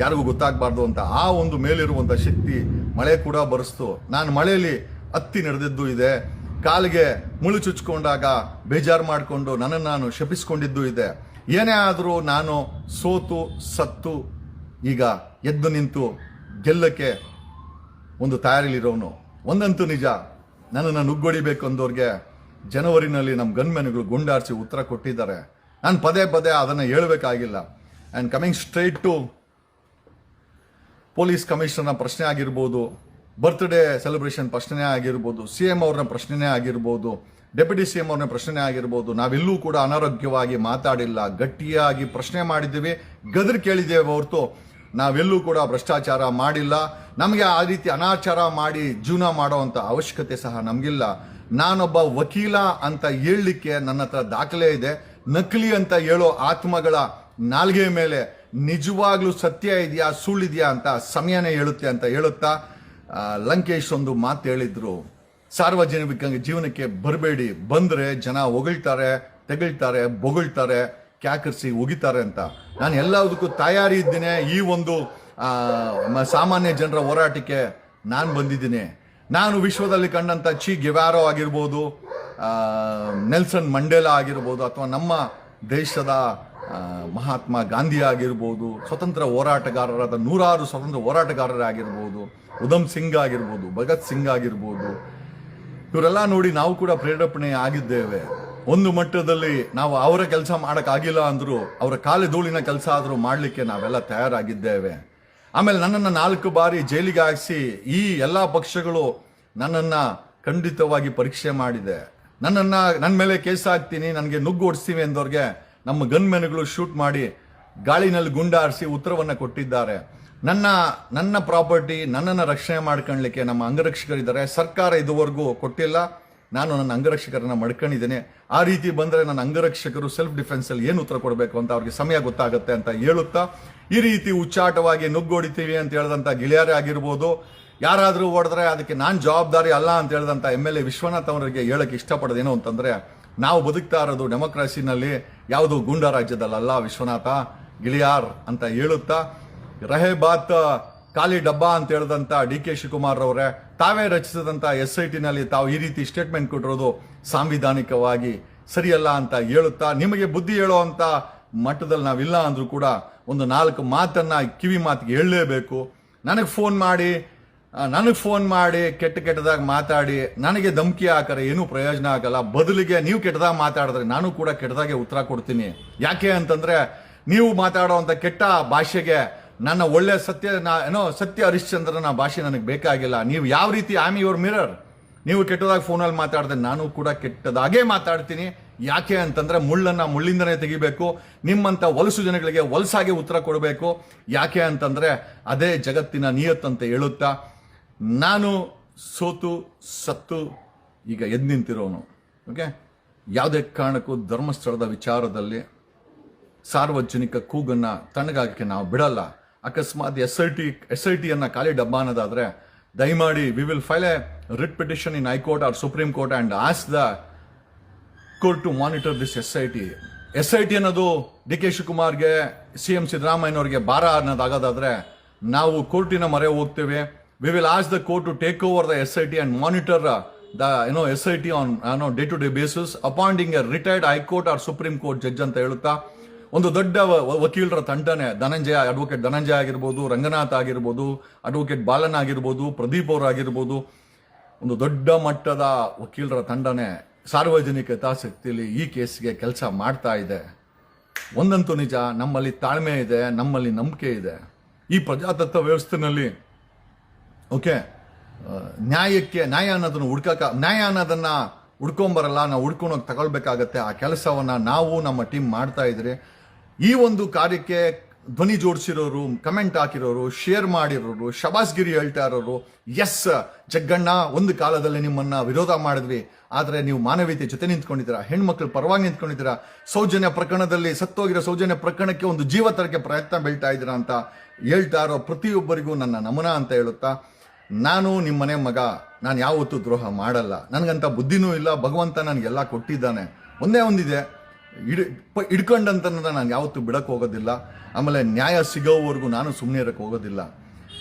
ಯಾರಿಗೂ ಗೊತ್ತಾಗಬಾರ್ದು ಅಂತ. ಆ ಒಂದು ಮೇಲಿರುವಂಥ ಶಕ್ತಿ ಮಳೆ ಕೂಡ ಬರೆಸ್ತು. ನಾನು ಮಳೆಯಲ್ಲಿ ಹತ್ತಿ ನಡೆದಿದ್ದು ಇದೆ. ಕಾಲಿಗೆ ಮುಳು ಚುಚ್ಕೊಂಡಾಗ ಬೇಜಾರು ಮಾಡಿಕೊಂಡು ನನ್ನನ್ನು ನಾನು ಶಪಿಸ್ಕೊಂಡಿದ್ದು ಇದೆ. ಏನೇ ಆದರೂ ನಾನು ಸೋತು, ಸತ್ತು ಈಗ ಎದ್ದು ನಿಂತು ಗೆಲ್ಲಕ್ಕೆ ಒಂದು ತಯಾರಿಲಿರೋನು ಒಂದಂತೂ ನಿಜ. ನನ್ನನ್ನು ನುಗ್ಗೊಡಿಬೇಕು ಅಂದವ್ರಿಗೆ ಜನವರಿನಲ್ಲಿ ನಮ್ಮ ಗನ್ಮೆನ್ಗಳು ಗುಂಡಾರಿಸಿ ಉತ್ತರ ಕೊಟ್ಟಿದ್ದಾರೆ. ನಾನು ಪದೇ ಪದೇ ಅದನ್ನು ಹೇಳಬೇಕಾಗಿಲ್ಲ. And coming straight to police ಕಮಿಷನರ್ನ ಪ್ರಶ್ನೆ ಆಗಿರ್ಬೋದು ಬರ್ತ್ಡೇ ಸೆಲೆಬ್ರೇಷನ್ ಪ್ರಶ್ನೆ ಆಗಿರ್ಬೋದು ಸಿ ಎಂ ಅವ್ರನ್ನ ಪ್ರಶ್ನೆನೇ ಆಗಿರ್ಬೋದು ಡೆಪ್ಯೂಟಿ ಸಿ ಎಂ ಅವ್ರನ್ನ ಪ್ರಶ್ನೆ ಆಗಿರ್ಬೋದು, ನಾವೆಲ್ಲೂ ಕೂಡ ಅನಾರೋಗ್ಯವಾಗಿ ಮಾತಾಡಿಲ್ಲ. ಗಟ್ಟಿಯಾಗಿ ಪ್ರಶ್ನೆ ಮಾಡಿದ್ದೀವಿ, ಗದರ್ ಕೇಳಿದ್ದೇವೆ ಹೊರತು ನಾವೆಲ್ಲೂ ಕೂಡ ಭ್ರಷ್ಟಾಚಾರ ಮಾಡಿಲ್ಲ. ನಮಗೆ ಆ ರೀತಿ ಅನಾಚಾರ ಮಾಡಿ ಜೀವನ ಮಾಡುವಂಥ ಅವಶ್ಯಕತೆ ಸಹ ನಮಗಿಲ್ಲ. ನಾನೊಬ್ಬ ವಕೀಲ ಅಂತ ಹೇಳಲಿಕ್ಕೆ ನನ್ನ ಹತ್ರ ದಾಖಲೆ ಇದೆ. ನಕಲಿ ಅಂತ ಹೇಳೋ ಆತ್ಮಗಳ ನಾಲ್ಗೆ ಮೇಲೆ ನಿಜವಾಗ್ಲೂ ಸತ್ಯ ಇದೆಯಾ ಸುಳ್ಳಿದೆಯಾ ಅಂತ ಸಮಯನೇ ಹೇಳುತ್ತೆ ಅಂತ ಹೇಳುತ್ತಾ ಲಂಕೇಶ್ ಒಂದು ಮಾತು ಹೇಳಿದ್ರು. ಸಾರ್ವಜನಿಕ ಜೀವನಕ್ಕೆ ಬರಬೇಡಿ. ಬಂದ್ರೆ ಜನ ಹೊಗಳ್ತಾರೆ, ತೆಗಳ್ತಾರೆ, ಬೊಗಳ್ತಾರೆ, ಕ್ಯಾಕರಿಸಿ ಒಗಿತಾರೆ ಅಂತ. ನಾನು ಎಲ್ಲದಕ್ಕೂ ತಯಾರಿ ಇದ್ದೇನೆ. ಈ ಒಂದು ಸಾಮಾನ್ಯ ಜನರ ಹೋರಾಟಕ್ಕೆ ನಾನು ಬಂದಿದ್ದೀನಿ. ನಾನು ವಿಶ್ವದಲ್ಲಿ ಕಂಡಂತ ಚಿ ಗೆವ್ಯಾರೋ ಆಗಿರ್ಬೋದು ನೆಲ್ಸನ್ ಮಂಡೇಲಾ ಆಗಿರ್ಬೋದು, ಅಥವಾ ನಮ್ಮ ದೇಶದ ಮಹಾತ್ಮ ಗಾಂಧಿ ಆಗಿರ್ಬೋದು, ಸ್ವತಂತ್ರ ಹೋರಾಟಗಾರರಾದ ನೂರಾರು ಸ್ವತಂತ್ರ ಹೋರಾಟಗಾರರಾಗಿರ್ಬೋದು ಉಧಮ್ ಸಿಂಗ್ ಆಗಿರ್ಬೋದು, ಭಗತ್ ಸಿಂಗ್ ಆಗಿರ್ಬೋದು. ಇವರೆಲ್ಲ ನೋಡಿ ನಾವು ಕೂಡ ಪ್ರೇರೇಪಣೆ ಆಗಿದ್ದೇವೆ. ಒಂದು ಮಟ್ಟದಲ್ಲಿ ನಾವು ಅವರ ಕೆಲಸ ಮಾಡೋಕ್ಕಾಗಿಲ್ಲ ಅಂದರೂ, ಅವರ ಕಾಲು ಧೂಳಿನ ಕೆಲಸ ಆದರೂ ಮಾಡಲಿಕ್ಕೆ ನಾವೆಲ್ಲ ತಯಾರಾಗಿದ್ದೇವೆ. ಆಮೇಲೆ ನನ್ನನ್ನು ನಾಲ್ಕು ಬಾರಿ ಜೈಲಿಗೆ ಹಾಕಿಸಿ ಈ ಎಲ್ಲ ಪಕ್ಷಗಳು ನನ್ನನ್ನು ಖಂಡಿತವಾಗಿ ಪರೀಕ್ಷೆ ಮಾಡಿದೆ. ನನ್ನನ್ನು ನನ್ನ ಮೇಲೆ ಕೇಸ್ ಹಾಕ್ತೀನಿ, ನನಗೆ ನುಗ್ಗು ಓಡಿಸ್ತೀವಿ ಎಂದವ್ರಿಗೆ ನಮ್ಮ ಗನ್ಮೆನ್ಗಳು ಶೂಟ್ ಮಾಡಿ ಗಾಳಿನಲ್ಲಿ ಗುಂಡಾರಿಸಿ ಉತ್ತರವನ್ನು ಕೊಟ್ಟಿದ್ದಾರೆ. ನನ್ನ ನನ್ನ ಪ್ರಾಪರ್ಟಿ ನನ್ನನ್ನು ರಕ್ಷಣೆ ಮಾಡ್ಕೊಳ್ಳಿಕ್ಕೆ ನಮ್ಮ ಅಂಗರಕ್ಷಕರಿದ್ದಾರೆ. ಸರ್ಕಾರ ಇದುವರೆಗೂ ಕೊಟ್ಟಿಲ್ಲ. ನಾನು ನನ್ನ ಅಂಗರಕ್ಷಕರನ್ನ ಮಡ್ಕೊಂಡಿದ್ದೇನೆ. ಆ ರೀತಿ ಬಂದರೆ ನನ್ನ ಅಂಗರಕ್ಷಕರು ಸೆಲ್ಫ್ ಡಿಫೆನ್ಸಲ್ಲಿ ಏನು ಉತ್ತರ ಕೊಡಬೇಕು ಅಂತ ಅವ್ರಿಗೆ ಸಮಯ ಗೊತ್ತಾಗುತ್ತೆ ಅಂತ ಹೇಳುತ್ತಾ, ಈ ರೀತಿ ಉಚ್ಚಾಟವಾಗಿ ನುಗ್ಗೊಡಿತೀವಿ ಅಂತ ಹೇಳಿದಂಥ ಗೆಳೆಯರೇ ಆಗಿರ್ಬೋದು. ಯಾರಾದರೂ ಹೊಡೆದ್ರೆ ಅದಕ್ಕೆ ನಾನು ಜವಾಬ್ದಾರಿ ಅಲ್ಲ ಅಂತ ಹೇಳಿದಂಥ ಎಂ ಎಲ್ ಎ ವಿಶ್ವನಾಥ್ ಅವರಿಗೆ ಹೇಳಕ್ಕೆ ಇಷ್ಟಪಡೋದೇನು ಅಂತಂದರೆ, ನಾವು ಬದುಕ್ತಾ ಇರೋದು ಡೆಮೋಕ್ರಸಿನಲ್ಲಿ, ಯಾವುದು ಗೂಂಡಾ ರಾಜ್ಯದಲ್ಲ ವಿಶ್ವನಾಥ, ಗಿಳಿಯಾರ್ ಅಂತ ಹೇಳುತ್ತಾ, ರಹೆ ಬಾತ್ ಖಾಲಿ ಡಬ್ಬಾ ಅಂತ ಹೇಳಿದಂತ ಡಿ ಕೆ ಶಿವಕುಮಾರ್ ಅವರೇ ತಾವೇ ರಚಿಸಿದಂತ ಎಸ್ ಐ ಟಿನಲ್ಲಿ ತಾವು ಈ ರೀತಿ ಸ್ಟೇಟ್ಮೆಂಟ್ ಕೊಟ್ಟಿರೋದು ಸಾಂವಿಧಾನಿಕವಾಗಿ ಸರಿಯಲ್ಲ ಅಂತ ಹೇಳುತ್ತಾ, ನಿಮಗೆ ಬುದ್ಧಿ ಹೇಳುವಂಥ ಮಟ್ಟದಲ್ಲಿ ನಾವಿಲ್ಲ ಅಂದ್ರೂ ಕೂಡ ಒಂದು ನಾಲ್ಕು ಮಾತನ್ನು ಕಿವಿ ಮಾತಿಗೆ ಹೇಳಲೇಬೇಕು. ನನಗೆ ಫೋನ್ ಮಾಡಿ ನನಗೆ ಫೋನ್ ಮಾಡಿ ಕೆಟ್ಟ ಕೆಟ್ಟದಾಗ ಮಾತಾಡಿ, ನನಗೆ ಧಮಕಿ ಹಾಕರೆ ಏನೂ ಪ್ರಯೋಜನ ಆಗಲ್ಲ. ಬದಲಿಗೆ ನೀವು ಕೆಟ್ಟದಾಗ ಮಾತಾಡಿದ್ರೆ ನಾನು ಕೂಡ ಕೆಟ್ಟದಾಗೆ ಉತ್ತರ ಕೊಡ್ತೀನಿ. ಯಾಕೆ ಅಂತಂದ್ರೆ ನೀವು ಮಾತಾಡೋವಂಥ ಕೆಟ್ಟ ಭಾಷೆಗೆ ನನ್ನ ಒಳ್ಳೆಯ ಸತ್ಯ, ನಾ- ಏನೋ ಸತ್ಯ ಹರಿಶ್ಚಂದ್ರನ ಭಾಷೆ ನನಗೆ ಬೇಕಾಗಿಲ್ಲ. ನೀವು ಯಾವ ರೀತಿ ಆಮ್ ಯುವರ್ ಮಿರರ್ ನೀವು ಕೆಟ್ಟದಾಗಿ ಫೋನಲ್ಲಿ ಮಾತಾಡಿದೆ ನಾನು ಕೂಡ ಕೆಟ್ಟದಾಗೇ ಮಾತಾಡ್ತೀನಿ. ಯಾಕೆ ಅಂತಂದ್ರೆ ಮುಳ್ಳನ್ನು ಮುಳ್ಳಿಂದನೇ ತೆಗಿಬೇಕು. ನಿಮ್ಮಂತ ವಲಸು ಜನಗಳಿಗೆ ವಲಸಾಗಿ ಉತ್ತರ ಕೊಡಬೇಕು. ಯಾಕೆ ಅಂತಂದ್ರೆ ಅದೇ ಜಗತ್ತಿನ ನಿಯತ್ತಂತೆ ಹೇಳುತ್ತಾ, ನಾನು ಸೋತು, ಸತ್ತು, ಈಗ ಎದ್ದು ನಿಂತಿರೋನು. ಓಕೆ ಯಾವುದೇ ಕಾರಣಕ್ಕೂ ಧರ್ಮಸ್ಥಳದ ವಿಚಾರದಲ್ಲಿ ಸಾರ್ವಜನಿಕ ಕೂಗನ್ನ ತಣ್ಣಗಾಗಕ್ಕೆ ನಾವು ಬಿಡಲ್ಲ. ಅಕಸ್ಮಾತ್ S I T S I ಟಿಯನ್ನು ಖಾಲಿ ಡಬ್ಬ ಅನ್ನೋದಾದರೆ ದಯಮಾಡಿ we will file a writ petition in high court or supreme court and ask the court to monitor this S I T S I T ಅನ್ನೋದು ಡಿ ಕೆ ಶಿವಕುಮಾರ್ಗೆ C M ಸಿದ್ದರಾಮಯ್ಯನವ್ರಿಗೆ ಭಾರ ಅನ್ನೋದಾಗೋದಾದರೆ, ನಾವು ಕೋರ್ಟಿನ ಮೊರೆ ಹೋಗ್ತೇವೆ. We will ask the court to take over the S I T and monitor the ಏನೋ S I T on day to day basis appointing a retired high court or supreme court judge ಅಂತ ಹೇಳುತ್ತಾ ಒಂದು ದೊಡ್ಡ ವಕೀಲರ ತಂಡನೆ. Dhananjaya advocate Dhananjaya ಆಗಿರ್ಬೋದು, ರಂಗನಾಥ್ ಆಗಿರ್ಬೋದು advocate Balan ಆಗಿರ್ಬೋದು, ಪ್ರದೀಪ್ ಅವರು ಆಗಿರ್ಬೋದು. ಒಂದು ದೊಡ್ಡ ಮಟ್ಟದ ವಕೀಲರ ತಂಡನೆ ಸಾರ್ವಜನಿಕ ಹಿತಾಸಕ್ತಿಯಲ್ಲಿ ಈ ಕೇಸ್ಗೆ ಕೆಲಸ ಮಾಡ್ತಾ ಇದೆ. ಒಂದಂತೂ ನಿಜ, ನಮ್ಮಲ್ಲಿ ತಾಳ್ಮೆ ಇದೆ, ನಮ್ಮಲ್ಲಿ ನಂಬಿಕೆ ಇದೆ. ಈ ಪ್ರಜಾತತ್ವ ವ್ಯವಸ್ಥೆನಲ್ಲಿ, ಓಕೆ ನ್ಯಾಯಕ್ಕೆ, ನ್ಯಾಯ ಅನ್ನೋದನ್ನು ಹುಡ್ಕಕ, ನ್ಯಾಯ ಅನ್ನೋದನ್ನ ಹುಡ್ಕೊಂಬರಲ್ಲ, ನಾವು ಹುಡ್ಕೊಂಡೋಗಿ ತಗೊಳ್ಬೇಕಾಗತ್ತೆ. ಆ ಕೆಲಸವನ್ನ ನಾವು ನಮ್ಮ ಟೀಮ್ ಮಾಡ್ತಾ ಇದ್ರೆ. ಈ ಒಂದು ಕಾರ್ಯಕ್ಕೆ ಧ್ವನಿ ಜೋಡಿಸಿರೋರು, ಕಮೆಂಟ್ ಹಾಕಿರೋರು, ಶೇರ್ ಮಾಡಿರೋರು, ಶಬಾಸ್ಗಿರಿ ಹೇಳ್ತಾ ಇರೋರು ಎಸ್ ಜಗ್ಗಣ್ಣ, ಒಂದು ಕಾಲದಲ್ಲಿ ನಿಮ್ಮನ್ನ ವಿರೋಧ ಮಾಡಿದ್ವಿ. ಆದರೆ ನೀವು ಮಾನವೀಯತೆ ಜೊತೆ ನಿಂತ್ಕೊಂಡಿದ್ದೀರಾ? ಹೆಣ್ಮಕ್ಳು ಪರವಾಗಿ ನಿಂತ್ಕೊಂಡಿದ್ದೀರಾ? ಸೌಜನ್ಯ ಪ್ರಕರಣದಲ್ಲಿ ಸತ್ತೋಗಿರೋ ಸೌಜನ್ಯ ಪ್ರಕರಣಕ್ಕೆ ಒಂದು ಜೀವ ತರಕ್ಕೆ ಪ್ರಯತ್ನ ಬೀಳ್ತಾ ಇದ್ದೀರಾ ಅಂತ ಹೇಳ್ತಾ ಇರೋ ಪ್ರತಿಯೊಬ್ಬರಿಗೂ ನನ್ನ ನಮನ ಅಂತ ಹೇಳುತ್ತಾ, ನಾನು ನಿಮ್ಮನೆ ಮಗ. ನಾನು ಯಾವತ್ತೂ ದ್ರೋಹ ಮಾಡಲ್ಲ. ನನಗಂತ ಬುದ್ಧಿನೂ ಇಲ್ಲ. ಭಗವಂತ ನನಗೆಲ್ಲ ಕೊಟ್ಟಿದ್ದಾನೆ. ಒಂದೇ ಒಂದಿದೆ. ಇಡ್ ಪ- ಇಡ್ಕೊಂಡಂತ ನಾನು ಯಾವತ್ತೂ ಬಿಡಕ್ಕೆ ಹೋಗೋದಿಲ್ಲ. ಆಮೇಲೆ ನ್ಯಾಯ ಸಿಗೋವರೆಗೂ ನಾನು ಸುಮ್ಮನೆ ಇರಕ್ಕೆ ಹೋಗೋದಿಲ್ಲ.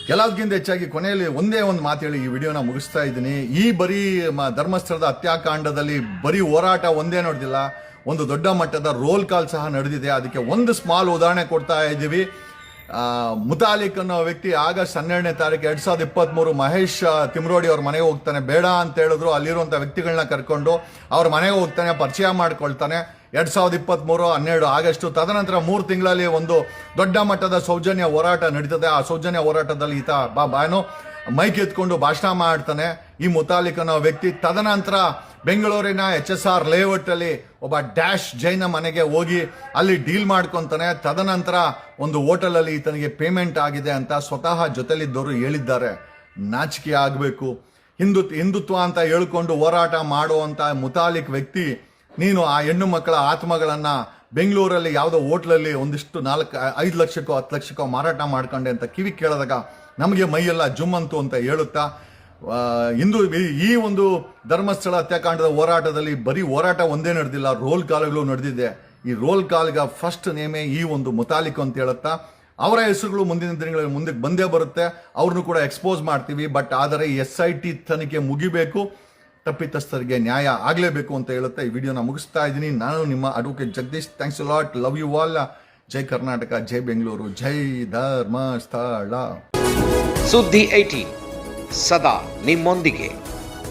ಎಲ್ಲದಕ್ಕಿಂತ ಹೆಚ್ಚಾಗಿ ಕೊನೆಯಲ್ಲಿ ಒಂದೇ ಒಂದು ಮಾತು ಹೇಳಿ ಈ ವಿಡಿಯೋನ ಮುಗಿಸ್ತಾ ಇದ್ದೀನಿ. ಈ ಬರೀ ಧರ್ಮಸ್ಥಳದ ಹತ್ಯಾಕಾಂಡದಲ್ಲಿ ಬರೀ ಹೋರಾಟ ಒಂದೇ ನೋಡಿದಿಲ್ಲ. ಒಂದು ದೊಡ್ಡ ಮಟ್ಟದ ರೋಲ್ ಕಾಲ್ ಸಹ ನಡೆದಿದೆ. ಅದಕ್ಕೆ ಒಂದು ಸ್ಮಾಲ್ ಉದಾಹರಣೆ ಕೊಡ್ತಾ ಇದ್ದೀವಿ. ಮುತಾಲಿಕ್ ಅನ್ನೋ ವ್ಯಕ್ತಿ ಆಗಸ್ಟ್ ಹನ್ನೆರಡನೇ ತಾರೀಕು ಎರಡ್ ಸಾವಿರದ ಇಪ್ಪತ್ತ್ ಮೂರು ಮಹೇಶ್ ತಿಮ್ರೋಡಿ ಅವ್ರ ಮನೆಗೆ ಹೋಗ್ತಾನೆ. ಬೇಡ ಅಂತ ಹೇಳಿದ್ರು. ಅಲ್ಲಿರುವಂತ ವ್ಯಕ್ತಿಗಳನ್ನ ಕರ್ಕೊಂಡು ಅವ್ರ ಮನೆಗೆ ಹೋಗ್ತಾನೆ, ಪರಿಚಯ ಮಾಡ್ಕೊಳ್ತಾನೆ. ಎರಡ್ ಸಾವಿರದ ಇಪ್ಪತ್ತ್ ಮೂರು ಹನ್ನೆರಡು ಆಗಸ್ಟು ತದನಂತರ ಮೂರು ತಿಂಗಳಲ್ಲಿ ಒಂದು ದೊಡ್ಡ ಮಟ್ಟದ ಸೌಜನ್ಯ ಹೋರಾಟ ನಡೀತದೆ. ಆ ಸೌಜನ್ಯ ಹೋರಾಟದಲ್ಲಿ ಈತ ಬಾ ಬಾನು ಮೈಕ್ ಎತ್ಕೊಂಡು ಭಾಷಣ ಮಾಡ್ತಾನೆ. ಈ ಮುತಾಲಿಕ್ ಅನ್ನೋ ವ್ಯಕ್ತಿ ತದನಂತರ ಬೆಂಗಳೂರಿನ ಎಚ್ ಎಸ್ ಆರ್ ಲೇಔಟ್ ಅಲ್ಲಿ ಒಬ್ಬ ಡ್ಯಾಶ್ ಜೈನ ಮನೆಗೆ ಹೋಗಿ ಅಲ್ಲಿ ಡೀಲ್ ಮಾಡ್ಕೊತಾನೆ. ತದನಂತರ ಒಂದು ಹೋಟೆಲ್ ಅಲ್ಲಿ ಈತನಿಗೆ ಪೇಮೆಂಟ್ ಆಗಿದೆ ಅಂತ ಸ್ವತಃ ಜೊತೆಲಿದ್ದವರು ಹೇಳಿದ್ದಾರೆ. ನಾಚಿಕೆ ಆಗಬೇಕು. ಹಿಂದುತ್ ಹಿಂದುತ್ವ ಅಂತ ಹೇಳ್ಕೊಂಡು ಹೋರಾಟ ಮಾಡುವಂಥ ಮುತಾಲಿಕ್ ವ್ಯಕ್ತಿ ನೀನು ಆ ಹೆಣ್ಣು ಮಕ್ಕಳ ಆತ್ಮಗಳನ್ನ ಬೆಂಗಳೂರಲ್ಲಿ ಯಾವುದೋ ಹೋಟ್ಲಲ್ಲಿ ಒಂದಿಷ್ಟು ನಾಲ್ಕು, ಐದು ಲಕ್ಷಕ್ಕೋ, ಹತ್ತು ಲಕ್ಷಕ್ಕೋ ಮಾರಾಟ ಮಾಡ್ಕೊಂಡೆ ಅಂತ ಕಿವಿ ಕೇಳಿದಾಗ ನಮಗೆ ಮೈಯೆಲ್ಲ ಜುಮ್ಮಂತು ಅಂತ ಹೇಳುತ್ತಾ ಇಂದು ಈ ಒಂದು ಧರ್ಮಸ್ಥಳ ಹತ್ಯಾಕಾಂಡದ ಹೋರಾಟದಲ್ಲಿ ಬರೀ ಹೋರಾಟ ಒಂದೇ ನಡೆದಿಲ್ಲ, ರೋಲ್ ಕಾಲ್ಗಳು ನಡೆದಿದೆ. ಈ ರೋಲ್ ಕಾಲ್ಗ ಫಸ್ಟ್ ನೇಮೇ ಈ ಒಂದು ಮುತಾಲಿಕ್ ಅಂತ ಹೇಳುತ್ತಾ, ಅವರ ಹೆಸರುಗಳು ಮುಂದಿನ ದಿನಗಳಲ್ಲಿ ಮುಂದಕ್ಕೆ ಬಂದೇ ಬರುತ್ತೆ. ಅವ್ರನ್ನೂ ಕೂಡ ಎಕ್ಸ್ಪೋಸ್ ಮಾಡ್ತೀವಿ ಬಟ್ ಆದರೆ ಎಸ್ ಐ ಟಿ ತನಿಖೆ ಮುಗಿಬೇಕು. ತಪ್ಪಿತಸ್ಥರಿಗೆ ನ್ಯಾಯ ಆಗಲೇಬೇಕು ಅಂತ ಹೇಳುತ್ತೆ ಈ ವಿಡಿಯೋನ ಮುಗಿಸ್ತಾ ಇದ್ದೀನಿ. ನಾನು ನಿಮ್ಮ advocate Jagadish. Thanks lot love you all ಜೈ ಕರ್ನಾಟಕ, ಜೈ ಬೆಂಗಳೂರು, ಜೈ ಧರ್ಮಸ್ಥಳ. ಸುದ್ದಿ ಐಟಿ ಸದಾ ನಿಮ್ಮೊಂದಿಗೆ.